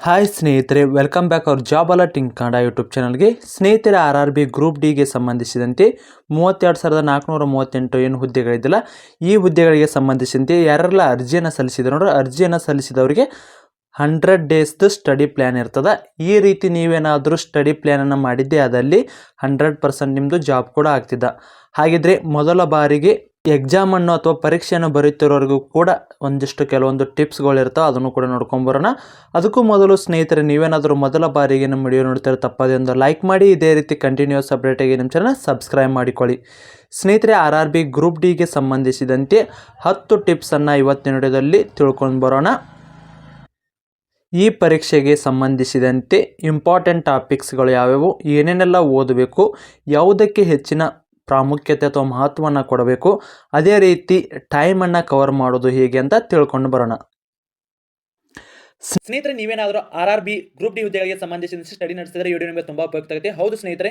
Hi ಸ್ನೇಹಿತರೆ welcome back ಅವ್ರ job alerting Kannada YouTube ಚಾನಲ್ಗೆ ಸ್ನೇಹಿತರೆ ಆರ್ ಆರ್ ಬಿ ಗ್ರೂಪ್ ಡಿಗೆ ಸಂಬಂಧಿಸಿದಂತೆ ಮೂವತ್ತೆರಡು ಸಾವಿರದ ನಾಲ್ಕುನೂರ ಮೂವತ್ತೆಂಟು ಏನು ಹುದ್ದೆಗಳಿದ್ದಿಲ್ಲ? ಈ ಹುದ್ದೆಗಳಿಗೆ ಸಂಬಂಧಿಸಿದಂತೆ ಯಾರೆಲ್ಲ ಅರ್ಜಿಯನ್ನು ಸಲ್ಲಿಸಿದ್ರು ನೋಡ್ರಿ, ಅರ್ಜಿಯನ್ನು ಸಲ್ಲಿಸಿದವರಿಗೆ ಹಂಡ್ರೆಡ್ ಡೇಸ್ದು ಸ್ಟಡಿ ಪ್ಲ್ಯಾನ್ ಇರ್ತದೆ. ಈ ರೀತಿ ನೀವೇನಾದರೂ ಸ್ಟಡಿ ಪ್ಲ್ಯಾನನ್ನು ಮಾಡಿದ್ದೆ ಅದರಲ್ಲಿ ಹಂಡ್ರೆಡ್ ಪರ್ಸೆಂಟ್ ನಿಮ್ಮದು ಜಾಬ್ ಕೂಡ ಆಗ್ತಿದ್ದ. ಹಾಗಿದ್ರೆ ಮೊದಲ ಬಾರಿಗೆ ಎಕ್ಸಾಮನ್ನು ಅಥವಾ ಪರೀಕ್ಷೆಯನ್ನು ಬರೀತಿರೋರಿಗೂ ಕೂಡ ಒಂದಿಷ್ಟು ಕೆಲವೊಂದು ಟಿಪ್ಸ್ಗಳಿರ್ತಾವೆ, ಅದನ್ನು ಕೂಡ ನೋಡ್ಕೊಂಬರೋಣ ಅದಕ್ಕೂ ಮೊದಲು ಸ್ನೇಹಿತರೆ, ನೀವೇನಾದರೂ ಮೊದಲ ಬಾರಿಗೆ ನಮ್ಮ ವಿಡಿಯೋ ನೋಡ್ತಾರೆ ತಪ್ಪದೆ ಒಂದು ಲೈಕ್ ಮಾಡಿ, ಇದೇ ರೀತಿ ಕಂಟಿನ್ಯೂಸ್ ಅಪ್ಡೇಟಾಗಿ ನಮ್ಮ ಚಾನಲ್ ಸಬ್ಸ್ಕ್ರೈಬ್ ಮಾಡಿಕೊಳ್ಳಿ. ಸ್ನೇಹಿತರೆ, ಆರ್ ಆರ್ ಬಿ ಗ್ರೂಪ್ ಡಿಗೆ ಸಂಬಂಧಿಸಿದಂತೆ ಹತ್ತು ಟಿಪ್ಸನ್ನು ಇವತ್ತಿನ ವಿಡಿಯೋದಲ್ಲಿ ತಿಳ್ಕೊಂಡು ಬರೋಣ. ಈ ಪರೀಕ್ಷೆಗೆ ಸಂಬಂಧಿಸಿದಂತೆ ಇಂಪಾರ್ಟೆಂಟ್ ಟಾಪಿಕ್ಸ್ಗಳು ಯಾವ್ಯಾವು, ಏನೇನೆಲ್ಲ ಓದಬೇಕು, ಯಾವುದಕ್ಕೆ ಹೆಚ್ಚಿನ ಪ್ರಾಮುಖ್ಯತೆ ಅಥವಾ ಮಹತ್ವವನ್ನು ಕೊಡಬೇಕು. ಅದೇ ರೀತಿ ಟೈಮನ್ನು ಕವರ್ ಮಾಡೋದು ಹೇಗೆ ಅಂತ ತಿಳ್ಕೊಂಡು ಬರೋಣ. ಸ್ನೇಹಿತರೆ, ನೀವೇನಾದರೂ R R B group D ಹುದ್ದೆಗಳಿಗೆ ಸಂಬಂಧಿಸಿದಂತೆ ಸ್ಟಡಿ ನಡೆಸಿದರೆ ವಿಡಿಯೋ ನಿಮಗೆ ತುಂಬ ಉಪಯುಕ್ತ ಆಗುತ್ತೆ. ಹೌದು ಸ್ನೇಹಿತರೆ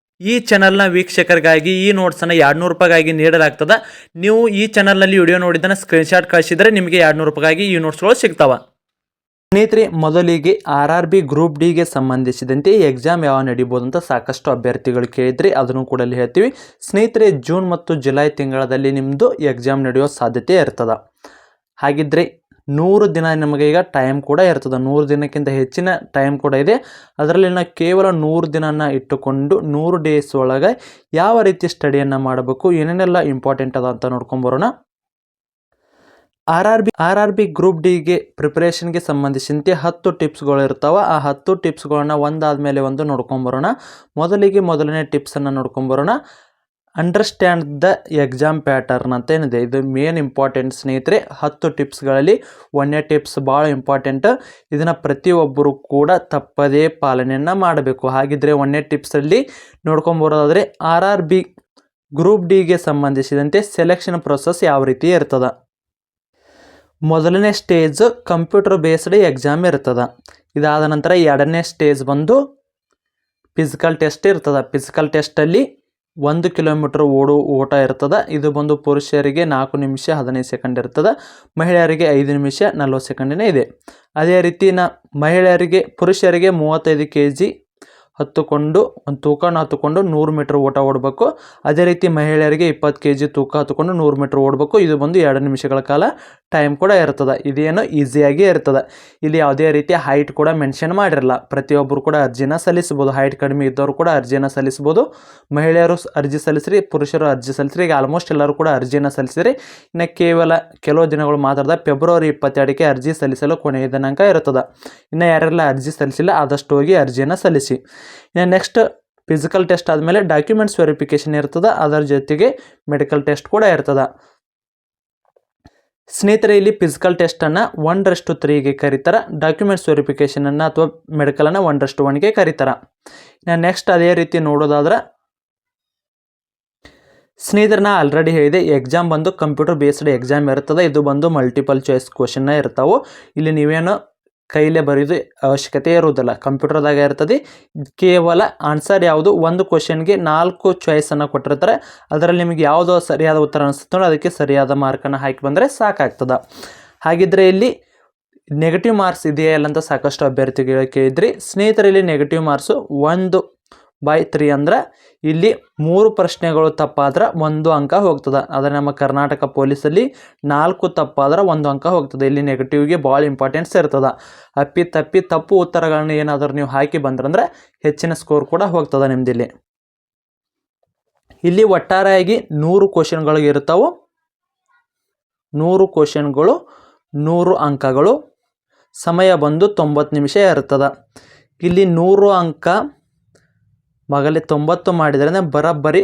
ಈ ಚಾನಲ್ನ ವೀಕ್ಷಕರಿಗಾಗಿ ಈ ನೋಟ್ಸನ್ನು ಎರಡು ನೂರು ರೂಪಾಯಿಗಾಗಿ ನೀಡಲಾಗ್ತದೆ. ನೀವು ಈ ಚಾನಲ್ನಲ್ಲಿ ವಿಡಿಯೋ ನೋಡಿದ್ದನ್ನು ಸ್ಕ್ರೀನ್ಶಾಟ್ ಕಳಿಸಿದರೆ ನಿಮಗೆ ಎರಡು ನೂರು ರೂಪಾಯಿಗಾಗಿ ಈ ನೋಟ್ಸ್ಗಳು ಸಿಗ್ತಾವೆ. ಸ್ನೇಹಿತರೆ, ಮೊದಲಿಗೆ ಆರ್ ಆರ್ ಬಿ ಗ್ರೂಪ್ ಡಿಗೆ ಸಂಬಂಧಿಸಿದಂತೆ ಎಕ್ಸಾಮ್ ಯಾವ ನಡೀಬೋದು ಅಂತ ಸಾಕಷ್ಟು ಅಭ್ಯರ್ಥಿಗಳು ಕೇಳಿದ್ರಿ ಅದನ್ನು ಕೂಡ ಅಲ್ಲಿ ಹೇಳ್ತೀವಿ. ಸ್ನೇಹಿತರೆ, ಜೂನ್ ಮತ್ತು ಜುಲೈ ತಿಂಗಳಲ್ಲಿ ನಿಮ್ಮದು ಎಕ್ಸಾಮ್ ನಡೆಯೋ ಸಾಧ್ಯತೆ ಇರ್ತದೆ. ಹಾಗಿದ್ರೆ ನೂರು ದಿನ ನಮಗೆ ಈಗ ಟೈಮ್ ಕೂಡ ಇರ್ತದೆ. ನೂರು ದಿನಕ್ಕಿಂತ ಹೆಚ್ಚಿನ ಟೈಮ್ ಕೂಡ ಇದೆ. ಅದರಲ್ಲಿ ನಾವು ಕೇವಲ ನೂರು ದಿನನ ಇಟ್ಟುಕೊಂಡು ನೂರು ಡೇಸ್ ಒಳಗೆ ಯಾವ ರೀತಿ ಸ್ಟಡಿಯನ್ನು ಮಾಡಬೇಕು, ಏನೇನೆಲ್ಲ ಇಂಪಾರ್ಟೆಂಟ್ ಅದ ಅಂತ ನೋಡ್ಕೊಂಬರೋಣ R R B R R B group ಡಿಗೆ ಪ್ರಿಪ್ರೇಷನ್ಗೆ ಸಂಬಂಧಿಸಿದಂತೆ ಹತ್ತು ಟಿಪ್ಸ್ಗಳು ಇರ್ತಾವೆ. ಆ ಹತ್ತು ಟಿಪ್ಸ್ಗಳನ್ನ ಒಂದಾದಮೇಲೆ ಒಂದು ನೋಡ್ಕೊಂಬರೋಣ ಮೊದಲಿಗೆ ಮೊದಲನೇ ಟಿಪ್ಸನ್ನು ನೋಡ್ಕೊಂಬರೋಣ ಅಂಡರ್ಸ್ಟ್ಯಾಂಡ್ ದ ಎಕ್ಸಾಮ್ ಪ್ಯಾಟರ್ನ್ ಅಂತ ಏನಿದೆ ಇದು ಮೇನ್ ಇಂಪಾರ್ಟೆಂಟ್ ಸ್ನೇಹಿತರೆ, ಹತ್ತು ಟಿಪ್ಸ್ಗಳಲ್ಲಿ ಒಂದನೇ ಟಿಪ್ಸ್ ಭಾಳ ಇಂಪಾರ್ಟೆಂಟ್ ಇದನ್ನು ಪ್ರತಿಯೊಬ್ಬರು ಕೂಡ ತಪ್ಪದೇ ಪಾಲನೆಯನ್ನು ಮಾಡಬೇಕು. ಹಾಗಿದ್ರೆ ಒಂದನೇ ಟಿಪ್ಸಲ್ಲಿ ನೋಡ್ಕೊಂಬರೋದಾದರೆ ಆರ್ ಆರ್ ಬಿ ಗ್ರೂಪ್ ಡಿಗೆ ಸಂಬಂಧಿಸಿದಂತೆ ಸೆಲೆಕ್ಷನ್ ಪ್ರೊಸೆಸ್ ಯಾವ ರೀತಿ ಇರ್ತದೆ. ಮೊದಲನೇ ಸ್ಟೇಜ್ ಕಂಪ್ಯೂಟರ್ ಬೇಸ್ಡ್ ಎಕ್ಸಾಮ್ ಇರ್ತದೆ. ಇದಾದ ನಂತರ ಎರಡನೇ ಸ್ಟೇಜ್ ಬಂದು ಫಿಸಿಕಲ್ ಟೆಸ್ಟ್ ಇರ್ತದೆ. ಫಿಸಿಕಲ್ ಟೆಸ್ಟಲ್ಲಿ ಒಂದು ಕಿಲೋಮೀಟ್ರ್ ಓಡು ಓಟ ಇರ್ತದೆ. ಇದು ಬಂದು ಪುರುಷರಿಗೆ ನಾಲ್ಕು ನಿಮಿಷ ಹದಿನೈದು ಸೆಕೆಂಡ್ ಇರ್ತದೆ. ಮಹಿಳೆಯರಿಗೆ ಐದು ನಿಮಿಷ ನಲ್ವತ್ತು ಸೆಕೆಂಡಿನೇ ಇದೆ. ಅದೇ ರೀತಿ ನ ಮಹಿಳೆಯರಿಗೆ ಪುರುಷರಿಗೆ ಮೂವತ್ತೈದು ಕೆ ಜಿ ಹತ್ತುಕೊಂಡು ಒಂದು ತೂಕನ ಹತ್ತುಕೊಂಡು ನೂರು ಮೀಟ್ರ್ ಓಟ ಓಡಬೇಕು. ಅದೇ ರೀತಿ ಮಹಿಳೆಯರಿಗೆ ಇಪ್ಪತ್ತು ಕೆ ಜಿ ತೂಕ ಹತ್ತುಕೊಂಡು ನೂರು ಮೀಟ್ರ್ ಓಡಬೇಕು. ಇದು ಬಂದು ಎರಡು ನಿಮಿಷಗಳ ಕಾಲ ಟೈಮ್ ಕೂಡ ಇರ್ತದೆ. ಇದೇನು ಈಸಿಯಾಗಿ ಇರ್ತದೆ. ಇಲ್ಲಿ ಯಾವುದೇ ರೀತಿಯ ಹೈಟ್ ಕೂಡ ಮೆನ್ಷನ್ ಮಾಡಿರಲ್ಲ. ಪ್ರತಿಯೊಬ್ಬರು ಕೂಡ ಅರ್ಜಿನ ಸಲ್ಲಿಸ್ಬೋದು ಹೈಟ್ ಕಡಿಮೆ ಇದ್ದವರು ಕೂಡ ಅರ್ಜಿನ ಸಲ್ಲಿಸ್ಬೋದು ಮಹಿಳೆಯರು ಅರ್ಜಿ ಸಲ್ಲಿಸ್ರಿ, ಪುರುಷರು ಅರ್ಜಿ ಸಲ್ಲಿಸ್ರಿ, ಈಗ ಆಲ್ಮೋಸ್ಟ್ ಎಲ್ಲರೂ ಕೂಡ ಅರ್ಜಿನ ಸಲ್ಲಿಸಿರಿ. ಇನ್ನು ಕೇವಲ ಕೆಲವು ದಿನಗಳು ಮಾತ್ರ ಫೆಬ್ರವರಿ ಇಪ್ಪತ್ತೆರಡಕ್ಕೆ ಅರ್ಜಿ ಸಲ್ಲಿಸಲು ಕೊನೆಯ ದಿನಾಂಕ ಇರ್ತದೆ. ಇನ್ನು ಯಾರೆಲ್ಲ ಅರ್ಜಿ ಸಲ್ಲಿಸಿಲ್ಲ, ಆದಷ್ಟು ಹೋಗಿ ಅರ್ಜಿಯನ್ನು ಸಲ್ಲಿಸಿ. ಇನ್ನು ನೆಕ್ಸ್ಟ್ ಫಿಸಿಕಲ್ ಟೆಸ್ಟ್ ಆದಮೇಲೆ ಡಾಕ್ಯುಮೆಂಟ್ಸ್ ವೆರಿಫಿಕೇಷನ್ ಇರ್ತದೆ, ಅದರ ಜೊತೆಗೆ ಮೆಡಿಕಲ್ ಟೆಸ್ಟ್ ಕೂಡ ಇರ್ತದೆ. ಸ್ನೇಹಿತರೆ, ಇಲ್ಲಿ ಫಿಸಿಕಲ್ ಟೆಸ್ಟನ್ನು ಒನ್ರಷ್ಟು ತ್ರೀಗೆ ಕರೀತಾರೆ. ಡಾಕ್ಯುಮೆಂಟ್ಸ್ ವೆರಿಫಿಕೇಷನನ್ನು ಅಥವಾ ಮೆಡಿಕಲನ್ನು ಒನ್ರಷ್ಟು ಒನ್ಗೆ ಕರೀತಾರೆ. ನೆಕ್ಸ್ಟ್ ಅದೇ ರೀತಿ ನೋಡೋದಾದ್ರೆ ಸ್ನೇಹಿತರೆ ನಾ ಆಲ್ರೆಡಿ ಹೇಳಿದೆ ಎಕ್ಸಾಮ್ ಬಂದು ಕಂಪ್ಯೂಟರ್ ಬೇಸ್ಡ್ ಎಕ್ಸಾಮ್ ಇರ್ತದೆ, ಇದು ಬಂದು ಮಲ್ಟಿಪಲ್ ಚಾಯ್ಸ್ ಕ್ವಶನ್ನ ಇರ್ತಾವೆ. ಇಲ್ಲಿ ನೀವೇನು ಕೈಲೇ ಬರೆಯೋದು ಅವಶ್ಯಕತೆ ಇರುವುದಿಲ್ಲ. ಕಂಪ್ಯೂಟರ್ದಾಗ ಇರ್ತದೆ. ಕೇವಲ ಆನ್ಸರ್ ಯಾವುದು? ಒಂದು ಕ್ವಶನ್ಗೆ ನಾಲ್ಕು ಚಾಯ್ಸನ್ನು ಕೊಟ್ಟಿರ್ತಾರೆ. ಅದರಲ್ಲಿ ನಿಮಗೆ ಯಾವುದೋ ಸರಿಯಾದ ಉತ್ತರ ಅನಿಸುತ್ತೋ ಅದಕ್ಕೆ ಸರಿಯಾದ ಮಾರ್ಕನ್ನು ಹಾಕಿ ಬಂದರೆ ಸಾಕಾಗ್ತದೆ. ಹಾಗಿದ್ರೆ ಇಲ್ಲಿ ನೆಗೆಟಿವ್ ಮಾರ್ಕ್ಸ್ ಇದೆಯಾ ಇಲ್ಲ ಅಂತ ಸಾಕಷ್ಟು ಅಭ್ಯರ್ಥಿಗಳು ಕೇಳಿದ್ರಿ. ಸ್ನೇಹಿತರಲ್ಲಿ ನೆಗೆಟಿವ್ ಮಾರ್ಕ್ಸು ಒಂದು ಬೈ ತ್ರೀ ಅಂದ್ರೆ ಇಲ್ಲಿ ಮೂರು ಪ್ರಶ್ನೆಗಳು ತಪ್ಪಾದ್ರೆ ಒಂದು ಅಂಕ ಹೋಗ್ತದೆ. ಆದರೆ ನಮ್ಮ ಕರ್ನಾಟಕ ಪೊಲೀಸಲ್ಲಿ ನಾಲ್ಕು ತಪ್ಪಾದ್ರೆ ಒಂದು ಅಂಕ ಹೋಗ್ತದೆ. ಇಲ್ಲಿ ನೆಗೆಟಿವ್ಗೆ ಭಾಳ ಇಂಪಾರ್ಟೆನ್ಸ್ ಇರ್ತದೆ. ಅಪ್ಪಿ ತಪ್ಪಿ ತಪ್ಪು ಉತ್ತರಗಳನ್ನ ಏನಾದರೂ ನೀವು ಹಾಕಿ ಬಂದ್ರಂದ್ರೆ ಹೆಚ್ಚಿನ ಸ್ಕೋರ್ ಕೂಡ ಹೋಗ್ತದೆ ನಿಮ್ದಿಲ್ಲಿ. ಇಲ್ಲಿ ಒಟ್ಟಾರೆಯಾಗಿ ನೂರು ಕ್ವಶನ್ಗಳು ಇರ್ತಾವೆ. ನೂರು ಕ್ವಶನ್ಗಳು ನೂರು ಅಂಕಗಳು. ಸಮಯ ಬಂದು ತೊಂಬತ್ತು ನಿಮಿಷ ಇರ್ತದೆ. ಇಲ್ಲಿ ನೂರು ಅಂಕ ಮಗಲಿ ತೊಂಬತ್ತು ಮಾಡಿದರೆ ಬರೋಬ್ಬರಿ